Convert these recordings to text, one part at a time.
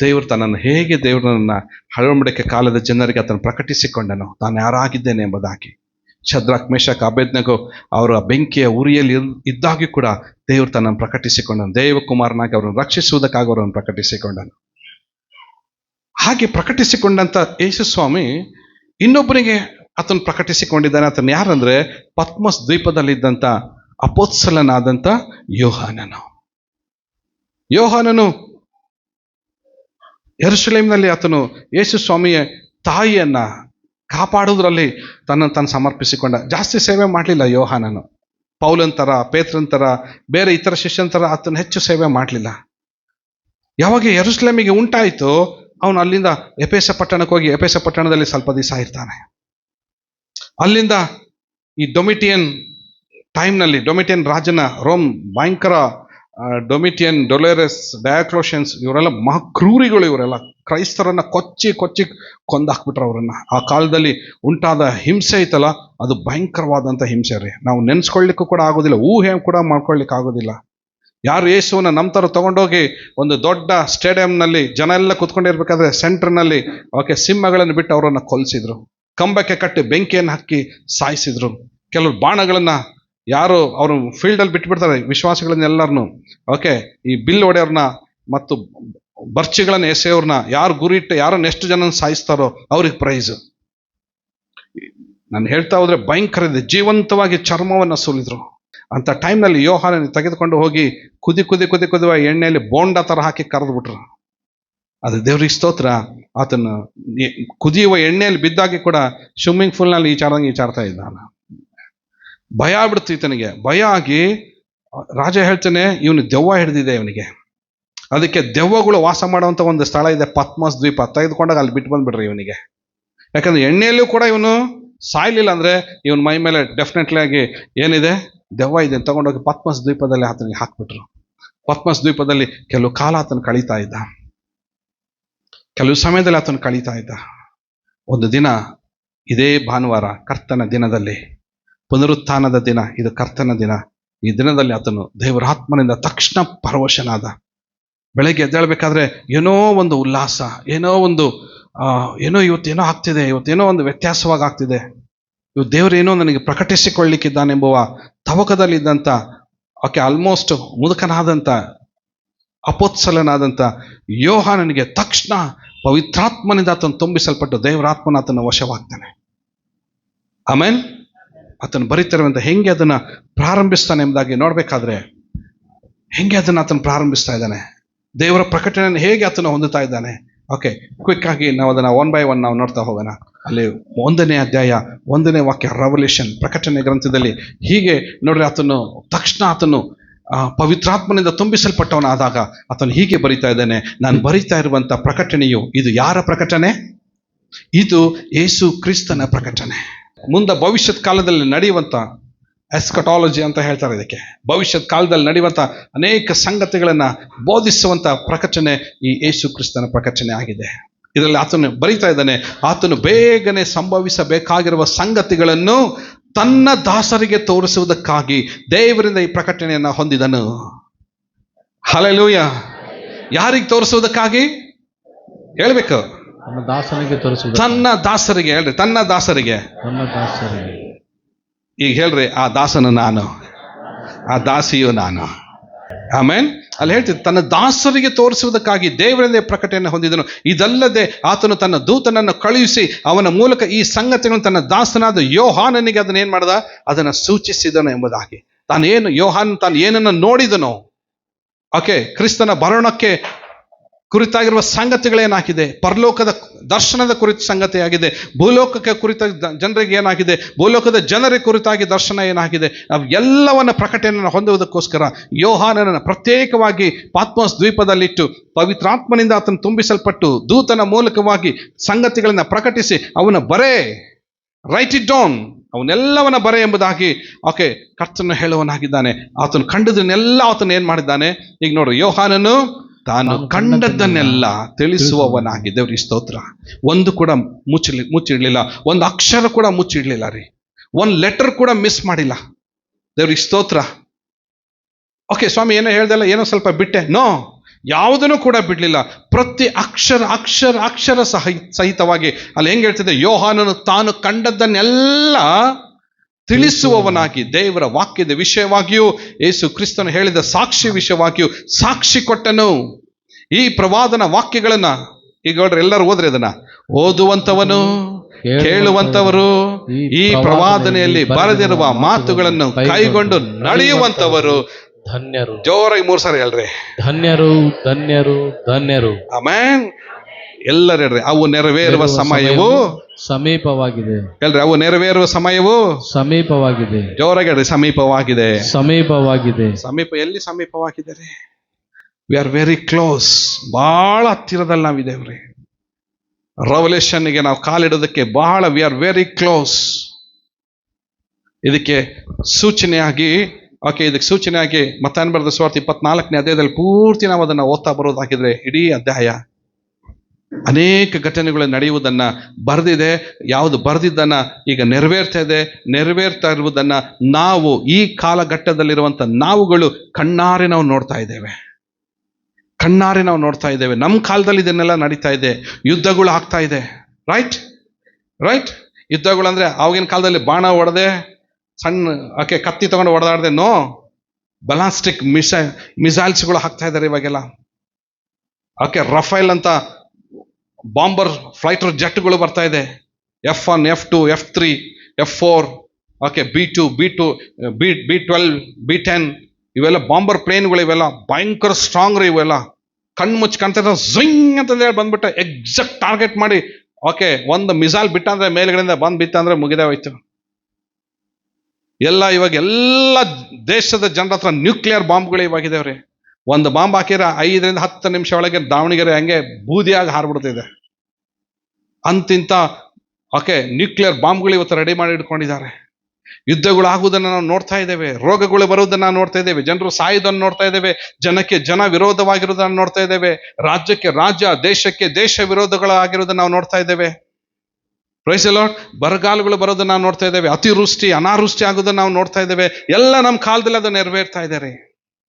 ದೇವರು ತನ್ನನ್ನು ಹೇಗೆ ದೇವರನ್ನ ಹಳವಡಿಕೆ ಕಾಲದ ಜನರಿಗೆ ಆತನು ಪ್ರಕಟಿಸಿಕೊಂಡನು, ತಾನು ಯಾರಾಗಿದ್ದೇನೆ ಎಂಬುದಾಗಿ. ಶದ್ರಾಕ್, ಮೇಷಕ್ ಅಭೇದ್ನಗು ಅವರ ಬೆಂಕಿಯ ಉರಿಯಲ್ಲಿ ಇದ್ದಾಗಿ ಕೂಡ ದೇವರು ತನ್ನನ್ನು ಪ್ರಕಟಿಸಿಕೊಂಡನು. ದೇವಕುಮಾರನಾಗಿ ಅವರನ್ನು ರಕ್ಷಿಸುವುದಕ್ಕಾಗಿ ಅವರನ್ನು ಪ್ರಕಟಿಸಿಕೊಂಡನು. ಹಾಗೆ ಪ್ರಕಟಿಸಿಕೊಂಡಂತ ಯೇಸು ಸ್ವಾಮಿ ಇನ್ನೊಬ್ಬರಿಗೆ ಆತನು ಪ್ರಕಟಿಸಿಕೊಂಡಿದ್ದಾನೆ. ಆತನು ಯಾರಂದ್ರೆ ಪದ್ಮಸ್ ದ್ವೀಪದಲ್ಲಿದ್ದಂಥ ಅಪೋತ್ಸಲನಾದಂಥ ಯೋಹಾನನು. ಯೋಹಾನನು ಯೆರೂಸಲೇಮಿನಲ್ಲಿ ಆತನು ಯೇಸು ಸ್ವಾಮಿಯ ತಾಯಿಯನ್ನ ಕಾಪಾಡುವುದರಲ್ಲಿ ತನ್ನನ್ನು ತಾನು ಸಮರ್ಪಿಸಿಕೊಂಡ. ಜಾಸ್ತಿ ಸೇವೆ ಮಾಡಲಿಲ್ಲ ಯೋಹಾನನು. ಪೌಲಂತರ ಪೇತ್ರಂತರ ಬೇರೆ ಇತರ ಶಿಷ್ಯಂತರ ಆತನ ಹೆಚ್ಚು ಸೇವೆ ಮಾಡಲಿಲ್ಲ. ಯಾವಾಗ ಯೆರೂಸಲೇಮಿಗೆ ಉಂಟಾಯಿತು ಅವನು ಅಲ್ಲಿಂದ ಎಪೇಸ ಪಟ್ಟಣಕ್ಕೆ ಹೋಗಿ ಎಪೇಸ ಪಟ್ಟಣದಲ್ಲಿ ಸ್ವಲ್ಪ ದಿವಸ ಇರ್ತಾನೆ. ಅಲ್ಲಿಂದ ಈ ಡೊಮಿಟಿಯನ್ ಟೈಮ್ನಲ್ಲಿ ಡೊಮಿಟಿಯನ್ ರಾಜನ ರೋಮ್ ಭಯಂಕರ ಡೊಮಿಟಿಯನ್ ಡೊಲೆರಸ್ ಡಯಾಕ್ಲೋಷನ್ಸ್ ಇವರೆಲ್ಲ ಮಹಾಕ್ರೂರಿಗಳು ಇವರೆಲ್ಲ. ಕ್ರೈಸ್ತರನ್ನ ಕೊಚ್ಚಿ ಕೊಚ್ಚಿ ಕೊಂದಾಕ್ಬಿಟ್ರು ಅವರನ್ನು. ಆ ಕಾಲದಲ್ಲಿ ಉಂಟಾದ ಹಿಂಸೆ ಐತಲ್ಲ, ಅದು ಭಯಂಕರವಾದಂಥ ಹಿಂಸೆ ರೀ. ನಾವು ನೆನೆಸ್ಕೊಳ್ಳಿಕ್ಕೂ ಕೂಡ ಆಗೋದಿಲ್ಲ, ಊಹೆ ಕೂಡ ಮಾಡ್ಕೊಳ್ಲಿಕ್ಕೆ ಆಗೋದಿಲ್ಲ. ಯಾರು ಯೇಸುವನ್ನ ನಮ್ಮ ಥರ ತಗೊಂಡೋಗಿ ಒಂದು ದೊಡ್ಡ ಸ್ಟೇಡಿಯಂನಲ್ಲಿ ಜನ ಎಲ್ಲ ಕುತ್ಕೊಂಡಿರ್ಬೇಕಾದ್ರೆ ಸೆಂಟರ್ನಲ್ಲಿ ಓಕೆ ಸಿಂಹಗಳನ್ನು ಬಿಟ್ಟು ಅವರನ್ನು ಕೊಲ್ಸಿದ್ರು. ಕಂಬಕ್ಕೆ ಕಟ್ಟಿ ಬೆಂಕಿಯನ್ನು ಹಾಕಿ ಸಾಯಿಸಿದ್ರು. ಕೆಲವರು ಬಾಣಗಳನ್ನ ಯಾರು ಅವರು ಫೀಲ್ಡಲ್ಲಿ ಬಿಟ್ಬಿಡ್ತಾರೆ ವಿಶ್ವಾಸಿಗಳನ್ನೆಲ್ಲರನ್ನು ಓಕೆ ಈ ಬಿಲ್ ಒಡೆಯವ್ರನ್ನ ಮತ್ತು ಬರ್ಚಿಗಳನ್ನ, ಎಸೆಯವ್ರನ್ನ ಯಾರು ಗುರಿ ಇಟ್ಟು ಯಾರನ್ನ ಎಷ್ಟು ಜನ ಸಾಯಿಸ್ತಾರೋ ಅವ್ರಿಗೆ ಪ್ರೈಸ್ ನಾನು ಹೇಳ್ತಾ ಹೋದ್ರೆ ಭಯಂಕರ ಇದೆ. ಜೀವಂತವಾಗಿ ಚರ್ಮವನ್ನು ಸುಲಿದ್ರು. ಅಂತ ಟೈಮ್ನಲ್ಲಿ ಯೋಹಾನ ತೆಗೆದುಕೊಂಡು ಹೋಗಿ ಕುದಿ ಕುದಿ ಕುದಿ ಕುದಿ ಎಣ್ಣೆಯಲ್ಲಿ ಬೋಂಡ ಥರ ಹಾಕಿ ಕರೆದ್ಬಿಟ್ರು ಅದು ದೇವ್ರಿಗೆ ಸ್ತೋತ್ರ. ಆತನ ಕುದಿಯುವ ಎಣ್ಣೆಯಲ್ಲಿ ಬಿದ್ದಾಗಿ ಕೂಡ ಸ್ವಿಮ್ಮಿಂಗ್ ಪೂಲ್ನಲ್ಲಿ ಈಚಾರಂಗೆ ಈಚಾರ್ತಾ ಇದ್ದಾನ. ಭಯ ಆಗ್ಬಿಡ್ತು ಈತನಿಗೆ. ಭಯ ಆಗಿ ರಾಜ ಹೇಳ್ತಾನೆ, ಇವನು ದೆವ್ವ ಹಿಡಿದಿದೆ ಇವನಿಗೆ. ಅದಕ್ಕೆ ದೆವ್ವಗಳು ವಾಸ ಮಾಡುವಂತ ಒಂದು ಸ್ಥಳ ಇದೆ, ಪದ್ಮಸ್ ದ್ವೀಪ. ತೆಗೆದುಕೊಂಡಾಗ ಅಲ್ಲಿ ಬಿಟ್ಟು ಬಂದ್ಬಿಡ್ರಿ ಇವನಿಗೆ. ಯಾಕಂದ್ರೆ ಎಣ್ಣೆಯಲ್ಲೂ ಕೂಡ ಇವನು ಸಾಯ್ಲಿಲ್ಲ ಅಂದ್ರೆ ಇವನ ಮೈ ಮೇಲೆ ಡೆಫಿನೆಟ್ಲಿ ಆಗಿ ಏನಿದೆ? ದೆವ್ವ ಇದೆ ತಗೊಂಡೋಗಿ ಪದ್ಮಸ್ ದ್ವೀಪದಲ್ಲಿ ಆತನಿಗೆ ಹಾಕ್ಬಿಟ್ರು. ಪದ್ಮಸ್ ದ್ವೀಪದಲ್ಲಿ ಕೆಲವು ಕಾಲ ಆತನ ಕಳೀತಾ ಇದ್ದ. ಕೆಲವು ಸಮಯದಲ್ಲಿ ಆತನ ಕಳೀತಾ ಇದ್ದ. ಒಂದು ದಿನ ಇದೇ ಭಾನುವಾರ, ಕರ್ತನ ದಿನದಲ್ಲಿ ಪುನರುತ್ಥಾನದ ದಿನ, ಇದು ಕರ್ತನ ದಿನ. ಈ ದಿನದಲ್ಲಿ ಆತನು ದೇವರಾತ್ಮನಿಂದ ತಕ್ಷಣ ಪರವಶನಾದ. ಬೆಳಗ್ಗೆ ಎದ್ದೇಳ್ಬೇಕಾದ್ರೆ ಏನೋ ಒಂದು ಉಲ್ಲಾಸ, ಏನೋ ಒಂದು ಏನೋ ಇವತ್ತೇನೋ ಆಗ್ತಿದೆ, ಇವತ್ತೇನೋ ಒಂದು ವ್ಯತ್ಯಾಸವಾಗಿ ಆಗ್ತಿದೆ. ಇವತ್ತು ದೇವರೇನೋ ನನಗೆ ಪ್ರಕಟಿಸಿಕೊಳ್ಳಿಕ್ಕಿದ್ದಾನೆಂಬುವ ತವಕದಲ್ಲಿದ್ದಂಥ ಆಕೆ ಆಲ್ಮೋಸ್ಟ್ ಮುದುಕನಾದಂಥ ಅಪೋತ್ಸಲನಾದಂಥ ಯೋಹಾನನಿಗೆ ತಕ್ಷಣ ಪವಿತ್ರಾತ್ಮನಿಂದ ಆತನು ತುಂಬಿಸಲ್ಪಟ್ಟು ದೇವರಾತ್ಮನ ಆತನ ವಶವಾಗ್ತಾನೆ. ಆಮೇಲೆ ಆತನು ಬರೀತಿರುವಂತ ಹೆಂಗೆ ಅದನ್ನ ಪ್ರಾರಂಭಿಸ್ತಾನೆ ಎಂಬುದಾಗಿ ನೋಡಬೇಕಾದ್ರೆ ಹೆಂಗೆ ಅದನ್ನ ಆತನು ಪ್ರಾರಂಭಿಸ್ತಾ ಇದ್ದಾನೆ? ದೇವರ ಪ್ರಕಟಣೆಯನ್ನು ಹೇಗೆ ಆತನ ಹೊಂದುತ್ತಾ ಇದ್ದಾನೆ? ಓಕೆ ಕ್ವಿಕ್ ಆಗಿ ನಾವು ಅದನ್ನ ಒನ್ ಬೈ ಒನ್ ನಾವು ನೋಡ್ತಾ ಹೋಗೋಣ. ಅಲ್ಲಿ ಒಂದನೇ ಅಧ್ಯಾಯ, ಒಂದನೇ ವಾಕ್ಯ ರೆವಲ್ಯೂಷನ್ ಪ್ರಕಟಣೆ ಗ್ರಂಥದಲ್ಲಿ ಹೀಗೆ ನೋಡ್ರಿ ಆತನು ತಕ್ಷಣ ಆತನು ಪವಿತ್ರಾತ್ಮನಿಂದ ತುಂಬಿಸಲ್ಪಟ್ಟವನಾದಾಗ ಆತನು ಹೀಗೆ ಬರಿತಾ ಇದ್ದಾನೆ, ನಾನು ಬರಿತಾ ಇರುವಂತ ಪ್ರಕಟಣೆಯು ಇದು ಯಾರ ಪ್ರಕಟಣೆ? ಇದು ಏಸು ಕ್ರಿಸ್ತನ ಪ್ರಕಟಣೆ. ಮುಂದೆ ಭವಿಷ್ಯದ ಕಾಲದಲ್ಲಿ ನಡೆಯುವಂತ ಎಸ್ಕಟಾಲಜಿ ಅಂತ ಹೇಳ್ತಾರೆ ಇದಕ್ಕೆ. ಭವಿಷ್ಯದ ಕಾಲದಲ್ಲಿ ನಡೆಯುವಂತ ಅನೇಕ ಸಂಗತಿಗಳನ್ನ ಬೋಧಿಸುವಂತ ಪ್ರಕಟಣೆ ಈ ಯೇಸು ಕ್ರಿಸ್ತನ ಪ್ರಕಟಣೆ ಆಗಿದೆ. ಇದರಲ್ಲಿ ಆತನು ಬರೀತಾ ಇದ್ದಾನೆ, ಆತನು ಬೇಗನೆ ಸಂಭವಿಸಬೇಕಾಗಿರುವ ಸಂಗತಿಗಳನ್ನು ತನ್ನ ದಾಸರಿಗೆ ತೋರಿಸುವುದಕ್ಕಾಗಿ ದೇವರಿಂದ ಈ ಪ್ರಕಟಣೆಯನ್ನು ಹೊಂದಿದನು. ಹಲಲೂಯ ಯಾರಿಗೆ ತೋರಿಸುವುದಕ್ಕಾಗಿ? ಹೇಳ್ಬೇಕು. ತನ್ನ ದಾಸನಿಗೆ ತೋರಿಸುವುದು ತನ್ನ ದಾಸರಿಗೆ ಹೇಳ್ರಿ ತನ್ನ ದಾಸರಿಗೆ. ತನ್ನ ದಾಸರಿಗೆ. ಈಗ ಹೇಳ್ರಿ ಆ ದಾಸನ ನಾನು ಆ ದಾಸಿಯು ನಾನು. ಆಮೇನ್? ಅಲ್ಲಿ ಹೇಳ್ತಿದ್ದೆ ತನ್ನ ದಾಸರಿಗೆ ತೋರಿಸುವುದಕ್ಕಾಗಿ ದೇವರಲ್ಲೇ ಪ್ರಕಟಣೆ ಹೊಂದಿದನು. ಇದಲ್ಲದೆ ಆತನು ತನ್ನ ದೂತನನ್ನು ಕಳುಹಿಸಿ ಅವನ ಮೂಲಕ ಈ ಸಂಗತಿಗಳನ್ನು ತನ್ನ ದಾಸನಾದ ಯೋಹಾನನಿಗೆ ಅದನ್ನ ಏನ್ ಮಾಡ್ದ? ಅದನ್ನ ಸೂಚಿಸಿದನು ಎಂಬುದಾಗಿ. ತಾನೇನು ಯೋಹಾನ್ ತಾನು ಏನನ್ನ ನೋಡಿದನೋ ಓಕೆ ಕ್ರಿಸ್ತನ ಭರಣಕ್ಕೆ ಕುರಿತಾಗಿರುವ ಸಂಗತಿಗಳೇನಾಗಿದೆ? ಪರಲೋಕದ ದರ್ಶನದ ಕುರಿತ ಸಂಗತಿಯಾಗಿದೆ. ಭೂಲೋಕಕ್ಕೆ ಕುರಿತ ಜನರಿಗೆ ಏನಾಗಿದೆ? ಭೂಲೋಕದ ಜನರಿಗೆ ಕುರಿತಾಗಿ ದರ್ಶನ ಏನಾಗಿದೆ? ಅವು ಎಲ್ಲವನ್ನ ಪ್ರಕಟಣೆಯನ್ನು ಹೊಂದುವುದಕ್ಕೋಸ್ಕರ ಯೋಹಾನನನ್ನು ಪ್ರತ್ಯೇಕವಾಗಿ ಪಾತ್ಮಸ್ ದ್ವೀಪದಲ್ಲಿಟ್ಟು ಪವಿತ್ರಾತ್ಮನಿಂದ ಆತನು ತುಂಬಿಸಲ್ಪಟ್ಟು ದೂತನ ಮೂಲಕವಾಗಿ ಸಂಗತಿಗಳನ್ನು ಪ್ರಕಟಿಸಿ ಅವನ ಬರೇ ರೈಟ್ ಇಟ್ ಡೌನ್ ಅವನ್ನೆಲ್ಲವನ ಬರೆ ಎಂಬುದಾಗಿ, ಓಕೆ, ಕರ್ತನ ಹೇಳುವನಾಗಿದ್ದಾನೆ ಆತನು ಕಂಡದನ್ನೆಲ್ಲ ಆತನು ಏನು ಮಾಡಿದ್ದಾನೆ? ಈಗ ನೋಡು, ಯೋಹಾನನು ತಾನು ಕಂಡದ್ದನ್ನೆಲ್ಲ ತಿಳಿಸುವವನಾಗಿ. ದೇವ್ರಿ ಸ್ತೋತ್ರ. ಒಂದು ಕೂಡ ಮುಚ್ಚಲಿ ಮುಚ್ಚಿಡ್ಲಿಲ್ಲ. ಒಂದು ಅಕ್ಷರ ಕೂಡ ಮುಚ್ಚಿಡ್ಲಿಲ್ಲ ರೀ. ಒಂದು ಲೆಟರ್ ಕೂಡ ಮಿಸ್ ಮಾಡಿಲ್ಲ. ದೇವ್ರಿ ಸ್ತೋತ್ರ. ಓಕೆ ಸ್ವಾಮಿ ಏನೋ ಹೇಳ್ದಲ್ಲ ಏನೋ ಸ್ವಲ್ಪ ಬಿಟ್ಟೆ. ನೋ ಯಾವುದನ್ನು ಕೂಡ ಬಿಡಲಿಲ್ಲ. ಪ್ರತಿ ಅಕ್ಷರ ಅಕ್ಷರ ಅಕ್ಷರ ಸಹ ಸಹಿತವಾಗಿ. ಅಲ್ಲಿ ಹೆಂಗೆ ಹೇಳ್ತಿದೆ? ಯೋಹಾನನು ತಾನು ಕಂಡದ್ದನ್ನೆಲ್ಲ ತಿಳಿಸುವವನಾಗಿ ದೇವರ ವಾಕ್ಯದ ವಿಷಯವಾಗಿಯೂ ಯೇಸು ಕ್ರಿಸ್ತನು ಹೇಳಿದ ಸಾಕ್ಷಿ ವಿಷಯವಾಗಿಯೂ ಸಾಕ್ಷಿ ಕೊಟ್ಟನು. ಈ ಪ್ರವಾದನ ವಾಕ್ಯಗಳನ್ನ ಈಗ ಎಲ್ಲರೂ ಓದ್ರಿ ಅದನ್ನ. ಓದುವಂತವನು ಕೇಳುವಂತವರು ಈ ಪ್ರವಾದನೆಯಲ್ಲಿ ಬರೆದಿರುವ ಮಾತುಗಳನ್ನು ಕೈಗೊಂಡು ನಡೆಯುವಂತವರು ಧನ್ಯರು. ಜೋರಾಗಿ ಮೂರ್ ಸಾರಿ ಹೇಳ್ರಿ. ಧನ್ಯರು ಧನ್ಯರು ಧನ್ಯರು. ಆಮೇನ್. ಎಲ್ಲರೂ ಹೇಳ್ರಿ ಅವು ನೆರವೇರುವ ಸಮಯವು ಸಮೀಪವಾಗಿದೆ. ಹೇಳ್ರಿ ಅವು ನೆರವೇರುವ ಸಮಯವು ಸಮೀಪವಾಗಿದೆ. ಜೋರಾಗಿ ಹೇಳ್ರಿ ಸಮೀಪವಾಗಿದೆ. ಸಮೀಪವಾಗಿದೆ. ಸಮೀಪ ಎಲ್ಲಿ ಸಮೀಪವಾಗಿದೆ ರೀ ವಿ ಆರ್ ವೆರಿ ಕ್ಲೋಸ್ ಬಹಳ ಹತ್ತಿರದಲ್ಲಿ ನಾವಿದ್ದೇವ್ರಿ ರೆವಲ್ಯೂಷನ್ಗೆ ನಾವು ಕಾಲಿಡೋದಕ್ಕೆ ಬಹಳ ವಿ ಆರ್ ವೆರಿ ಕ್ಲೋಸ್ ಇದಕ್ಕೆ ಸೂಚನೆಯಾಗಿ ಓಕೆ ಇದಕ್ಕೆ ಸೂಚನೆಯಾಗಿ ಮತ್ತಾನ್ ಬರೆದ ಸ್ವಾರ್ಥ ಇಪ್ಪತ್ನಾಲ್ಕನೇ ಅಧ್ಯಾಯದಲ್ಲಿ ಪೂರ್ತಿ ನಾವು ಅದನ್ನು ಓದ್ತಾ ಬರೋದಾಗಿದ್ರೆ ಇಡೀ ಅಧ್ಯಾಯ ಅನೇಕ ಘಟನೆಗಳು ನಡೆಯುವುದನ್ನು ಬರೆದಿದೆ. ಯಾವುದು ಬರೆದಿದ್ದನ್ನು ಈಗ ನೆರವೇರ್ತಾ ಇದೆ. ನೆರವೇರ್ತಾ ಇರುವುದನ್ನು ನಾವು ಈ ಕಾಲಘಟ್ಟದಲ್ಲಿರುವಂಥ ನಾವುಗಳು ಕಣ್ಣಾರೆ ನಾವು ನೋಡ್ತಾ ಇದ್ದೇವೆ. ಕಣ್ಣಾರೆ ನಾವು ನೋಡ್ತಾ ಇದ್ದೇವೆ. ನಮ್ಮ ಕಾಲದಲ್ಲಿ ಇದನ್ನೆಲ್ಲ ನಡೀತಾ ಇದೆ. ಯುದ್ಧಗಳು ಆಗ್ತಾ ಇದೆ. ರೈಟ್ ರೈಟ್ ಯುದ್ಧಗಳು ಅಂದರೆ ಆವಾಗಿನ ಕಾಲದಲ್ಲಿ ಬಾಣ ಹೊಡೆದೆ ಸಣ್ಣ ಆಕೆ ಕತ್ತಿ ತಗೊಂಡು ಹೊಡೆದಾಡ್ದೆ ನೋ ಬಲಾಸ್ಟಿಕ್ ಮಿಸೈ ಮಿಸೈಲ್ಸ್ಗಳು ಹಾಕ್ತಾ ಇದ್ದಾರೆ ಇವಾಗೆಲ್ಲ. ಆಕೆ ರಫೈಲ್ ಅಂತ ಬಾಂಬರ್ ಫ್ಲೈಟರ್ ಜೆಟ್ಗಳು ಬರ್ತಾ ಇದೆ. F one, F two, F three, F four, okay, B two B two, B B twelve, B ten, ಇವೆಲ್ಲ ಬಾಂಬರ್ ಪ್ಲೇನ್ಗಳು ಇವೆಲ್ಲ ಭಯಂಕರ ಸ್ಟ್ರಾಂಗ್ ರೀ ಇವೆಲ್ಲ. ಕಣ್ಣು ಮುಚ್ಚಿ ಕಾಣ್ತಾ ಝಿಂಗ್ ಅಂತ ಹೇಳಿ ಬಂದ್ಬಿಟ್ಟು ಎಕ್ಸಾಕ್ಟ್ ಟಾರ್ಗೆಟ್ ಮಾಡಿ, ಓಕೆ, ಒಂದು ಮಿಸೈಲ್ ಬಿಟ್ಟಂದ್ರೆ ಮೇಲ್ಗಡೆಯಿಂದ ಬಂದು ಬಿತ್ತಂದ್ರೆ ಮುಗಿದೇ ಹೋಯ್ತು. ಎಲ್ಲ ಇವಾಗ ಎಲ್ಲ ದೇಶದ ಜನರ ಹತ್ರ ನ್ಯೂಕ್ಲಿಯರ್ ಬಾಂಬ್ಗಳು ಇವಾಗಿದಾವ್ರಿ ಒಂದು ಬಾಂಬ್ ಹಾಕಿದ್ರೆ ಐದರಿಂದ ಹತ್ತು ನಿಮಿಷ ಒಳಗೆ ದಾವಣಗೆರೆ ಹಂಗೆ ಬೂದಿಯಾಗಿ ಹಾರ್ಬಿಡ್ತಿದೆ. ಅಂತಿಂತ ಓಕೆ ನ್ಯೂಕ್ಲಿಯರ್ ಬಾಂಬ್ಗಳು ಇವತ್ತು ರೆಡಿ ಮಾಡಿ ಇಟ್ಕೊಂಡಿದ್ದಾರೆ. ಯುದ್ಧಗಳು ಆಗುವುದನ್ನು ನಾವು ನೋಡ್ತಾ ಇದ್ದೇವೆ, ರೋಗಗಳು ಬರುವುದನ್ನು ನೋಡ್ತಾ ಇದ್ದೇವೆ, ಜನರು ಸಾಯುವುದನ್ನು ನೋಡ್ತಾ ಇದ್ದೇವೆ, ಜನಕ್ಕೆ ಜನ ವಿರೋಧವಾಗಿರುವುದನ್ನು ನೋಡ್ತಾ ಇದ್ದೇವೆ, ರಾಜ್ಯಕ್ಕೆ ರಾಜ್ಯ, ದೇಶಕ್ಕೆ ದೇಶ ವಿರೋಧಗಳಾಗಿರುವುದನ್ನು ನಾವು ನೋಡ್ತಾ ಇದ್ದೇವೆ. ಪ್ರೈಸಲೋಟ್ ಬರಗಾಲಗಳು ಬರೋದನ್ನ ನಾವು ನೋಡ್ತಾ ಇದ್ದೇವೆ, ಅತಿವೃಷ್ಟಿ, ಅನಾವೃಷ್ಟಿ ಆಗೋದನ್ನ ನಾವು ನೋಡ್ತಾ ಇದ್ದೇವೆ, ಎಲ್ಲ ನಮ್ಮ ಕಾಲದಲ್ಲಿ ಅದು ನೆರವೇರ್ತಾ ಇದ್ದಾರೆ.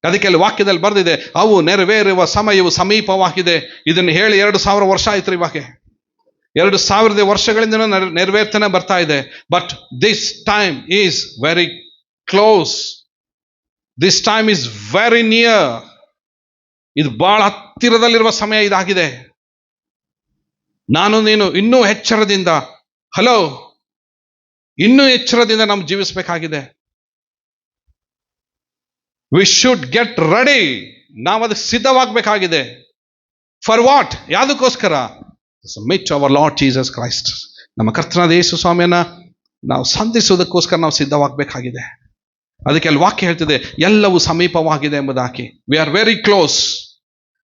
ಅದಕ್ಕೆ ಅಲ್ಲಿ ವಾಕ್ಯದಲ್ಲಿ ಬರೆದಿದೆ, ಅವು ನೆರವೇರುವ ಸಮಯವು ಸಮೀಪವಾಗಿದೆ. ಇದನ್ನು ಹೇಳಿ ಎರಡು ಸಾವಿರ ವರ್ಷ ಆಯ್ತು ಇವಾಗ. ಎರಡು ಸಾವಿರದ ವರ್ಷಗಳಿಂದ ನೆರವೇರ್ತನೆ ಬರ್ತಾ ಇದೆ. But this time is very close this time is very near ಇದು ಬಹಳ ಹತ್ತಿರದಲ್ಲಿರುವ ಸಮಯ ಇದಾಗಿದೆ. ನಾನು, ನೀನು ಇನ್ನೂ ಎಚ್ಚರದಿಂದ, ಹಲೋ, ಇನ್ನೂ ಎಚ್ಚರದಿಂದ ನಾವು ಜೀವಿಸಬೇಕಾಗಿದೆ. ವಿ ಶುಡ್ ಗೆಟ್ ರೆಡಿ ನಾವು ಅದಕ್ಕೆ ಸಿದ್ಧವಾಗಬೇಕಾಗಿದೆ. ಫಾರ್ ವಾಟ್ ಯಾವುದಕ್ಕೋಸ್ಕರ? ಮಿಚ್ ಅವರ್ ಲಾರ್ಡ್ ಜೀಸಸ್ ಕ್ರೈಸ್ಟ್ ನಮ್ಮ ಕರ್ತನಾದ ಯೇಸು ಸ್ವಾಮಿಯನ್ನ ನಾವು ಸಂಧಿಸುವುದಕ್ಕೋಸ್ಕರ ನಾವು ಸಿದ್ಧವಾಗಬೇಕಾಗಿದೆ. ಅದಕ್ಕೆ ಅಲ್ಲಿ ವಾಕ್ಯ ಹೇಳ್ತಿದೆ, ಎಲ್ಲವೂ ಸಮೀಪವಾಗಿದೆ ಎಂಬುದಾಗಿ. ವಿ ಆರ್ ವೆರಿ ಕ್ಲೋಸ್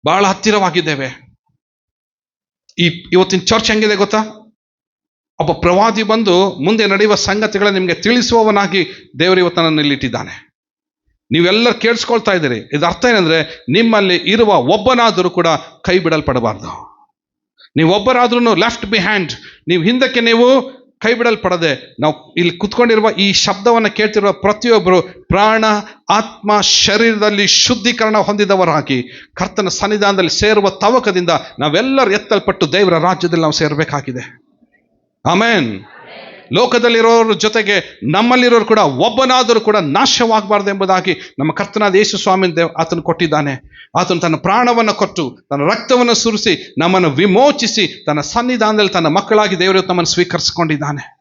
ಬಹಳ ಹತ್ತಿರವಾಗಿದ್ದೇವೆ. ಈ ಇವತ್ತಿನ ಚರ್ಚ್ ಹೆಂಗಿದೆ ಗೊತ್ತಾ? ಒಬ್ಬ ಪ್ರವಾದಿ ಬಂದು ಮುಂದೆ ನಡೆಯುವ ಸಂಗತಿಗಳ ನಿಮಗೆ ತಿಳಿಸುವವನಾಗಿ ದೇವರು ಇವತ್ತು ನನ್ನನ್ನು ಇಲ್ಲಿಟ್ಟಿದ್ದಾನೆ. ನೀವೆಲ್ಲರೂ ಕೇಳಿಸ್ಕೊಳ್ತಾ ಇದ್ದೀರಿ. ಇದು ಅರ್ಥ ಏನಂದ್ರೆ, ನಿಮ್ಮಲ್ಲಿ ಇರುವ ಒಬ್ಬನಾದರೂ ಕೂಡ ಕೈ ಬಿಡಲ್ಪಡಬಾರ್ದು. ನೀವು ಒಬ್ಬರಾದ್ರೂ ಲೆಫ್ಟ್ ಬಿಹ್ಯಾಂಡ್ ನೀವು ಹಿಂದಕ್ಕೆ ನೀವು ಕೈ ಬಿಡಲ್ಪಡದೆ ನಾವು ಇಲ್ಲಿ ಕುತ್ಕೊಂಡಿರುವ ಈ ಶಬ್ದವನ್ನು ಕೇಳ್ತಿರುವ ಪ್ರತಿಯೊಬ್ಬರು ಪ್ರಾಣ, ಆತ್ಮ, ಶರೀರದಲ್ಲಿ ಶುದ್ಧೀಕರಣ ಹೊಂದಿದವರಾಗಿ ಕರ್ತನ ಸನ್ನಿಧಾನದಲ್ಲಿ ಸೇರುವ ತವಕದಿಂದ ನಾವೆಲ್ಲರೂ ಎತ್ತಲ್ಪಟ್ಟು ದೇವರ ರಾಜ್ಯದಲ್ಲಿ ನಾವು ಸೇರಬೇಕಾಗಿದೆ. ಆಮೇನ್. ಲೋಕದಲ್ಲಿರೋರ ಜೊತೆಗೆ ನಮ್ಮಲ್ಲಿರೋರು ಕೂಡ ಒಬ್ಬನಾದರೂ ಕೂಡ ನಾಶವಾಗಬಾರ್ದು ಎಂಬುದಾಗಿ ನಮ್ಮ ಕರ್ತನಾದ ಯೇಸು ಸ್ವಾಮಿ ದೇವ್ ಆತನು ಕೊಟ್ಟಿದ್ದಾನೆ. ಆತನು ತನ್ನ ಪ್ರಾಣವನ್ನು ಕೊಟ್ಟು ತನ್ನ ರಕ್ತವನ್ನು ಸುರಿಸಿ ನಮ್ಮನ್ನು ವಿಮೋಚಿಸಿ ತನ್ನ ಸನ್ನಿಧಾನದಲ್ಲಿ ತನ್ನ ಮಕ್ಕಳಾಗಿ ದೇವರು ನಮ್ಮನ್ನು ಸ್ವೀಕರಿಸಿಕೊಂಡಿದ್ದಾನೆ.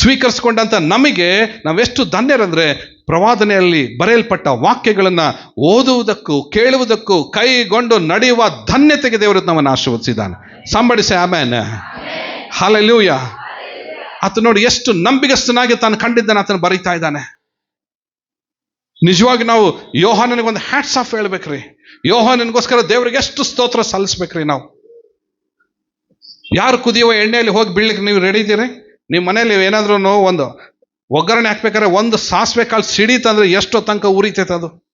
ಸ್ವೀಕರಿಸಿಕೊಂಡಂತ ನಮಗೆ ನಾವೆಷ್ಟು ಧನ್ಯರಂದ್ರೆ ಪ್ರವಾದನೆಯಲ್ಲಿ ಬರೆಯಲ್ಪಟ್ಟ ವಾಕ್ಯಗಳನ್ನು ಓದುವುದಕ್ಕೂ ಕೇಳುವುದಕ್ಕೂ ಕೈಗೊಂಡು ನಡೆಯುವ ಧನ್ಯತೆಗೆ ದೇವರು ನಮ್ಮನ್ನು ಆಶೀರ್ವದಿಸಿದ್ದಾನೆ. ಸಂಬಡಿಸಿ ಆಮೇನ ಹಾಲೆಲೂಯ ಆತ ನೋಡಿ ಎಷ್ಟು ನಂಬಿಗಸ್ತನಾಗಿ ತಾನು ಕಂಡಿದ್ದಾನೆ, ಆತನ ಬರೀತಾ ಇದ್ದಾನೆ. ನಿಜವಾಗಿ ನಾವು ಯೋಹಾನನಿಗೆ ಒಂದು ಹ್ಯಾಟ್ಸ್ ಆಫ್ ಹೇಳ್ಬೇಕ್ರಿ. ಯೋಹಾನನಿಗೋಸ್ಕರ ದೇವರಿಗೆ ಎಷ್ಟು ಸ್ತೋತ್ರ ಸಲ್ಲಿಸ್ಬೇಕ್ರಿ ನಾವು. ಯಾರು ಕುದಿಯುವ ಎಣ್ಣೆಯಲ್ಲಿ ಹೋಗಿ ಬೀಳ್ಲಿಕ್ಕೆ ನೀವು ರೆಡಿ ಇದ್ದೀರಿ? ನಿಮ್ಮ ಮನೇಲಿ ಏನಾದ್ರೂ ಒಂದು ಒಗ್ಗರಣೆ ಹಾಕ್ಬೇಕಾದ್ರೆ ಒಂದು ಸಾಸಿವೆ ಕಾಳು ಸಿಡೀತಂದ್ರೆ ಎಷ್ಟೋ ತನಕ ಉರಿತೈತೆ ಅದು.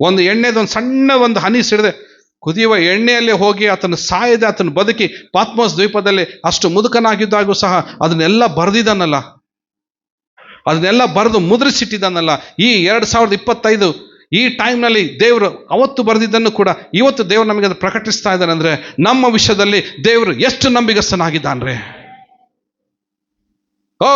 ಒಂದು ಎಣ್ಣೆದು ಒಂದು ಸಣ್ಣ ಒಂದು ಹನಿ ಸಿಡದೆ ಕುದಿಯುವ ಎಣ್ಣೆಯಲ್ಲಿ ಹೋಗಿ ಆತನು ಸಾಯದೆ ಆತನು ಬದುಕಿ ಪಾತ್ಮೋಸ್ ದ್ವೀಪದಲ್ಲಿ ಅಷ್ಟು ಮುದುಕನಾಗಿದ್ದಾಗೂ ಸಹ ಅದನ್ನೆಲ್ಲ ಬರೆದಿದ್ದಾನಲ್ಲ. ಅದನ್ನೆಲ್ಲ ಬರೆದು ಮುದ್ರಿಸಿಟ್ಟಿದ್ದಾನಲ್ಲ. ಈ ಎರಡು ಸಾವಿರದ ಇಪ್ಪತ್ತೈದು ಈ ಟೈಮ್ನಲ್ಲಿ ದೇವರು ಅವತ್ತು ಬರೆದಿದ್ದನ್ನು ಕೂಡ ಇವತ್ತು ದೇವರು ನಮಗೆ ಅದು ಪ್ರಕಟಿಸ್ತಾ ಇದ್ದಾನೆ ಅಂದರೆ ನಮ್ಮ ವಿಷಯದಲ್ಲಿ ದೇವರು ಎಷ್ಟು ನಂಬಿಗಸ್ತನಾಗಿದ್ದಾನೆ ಓ,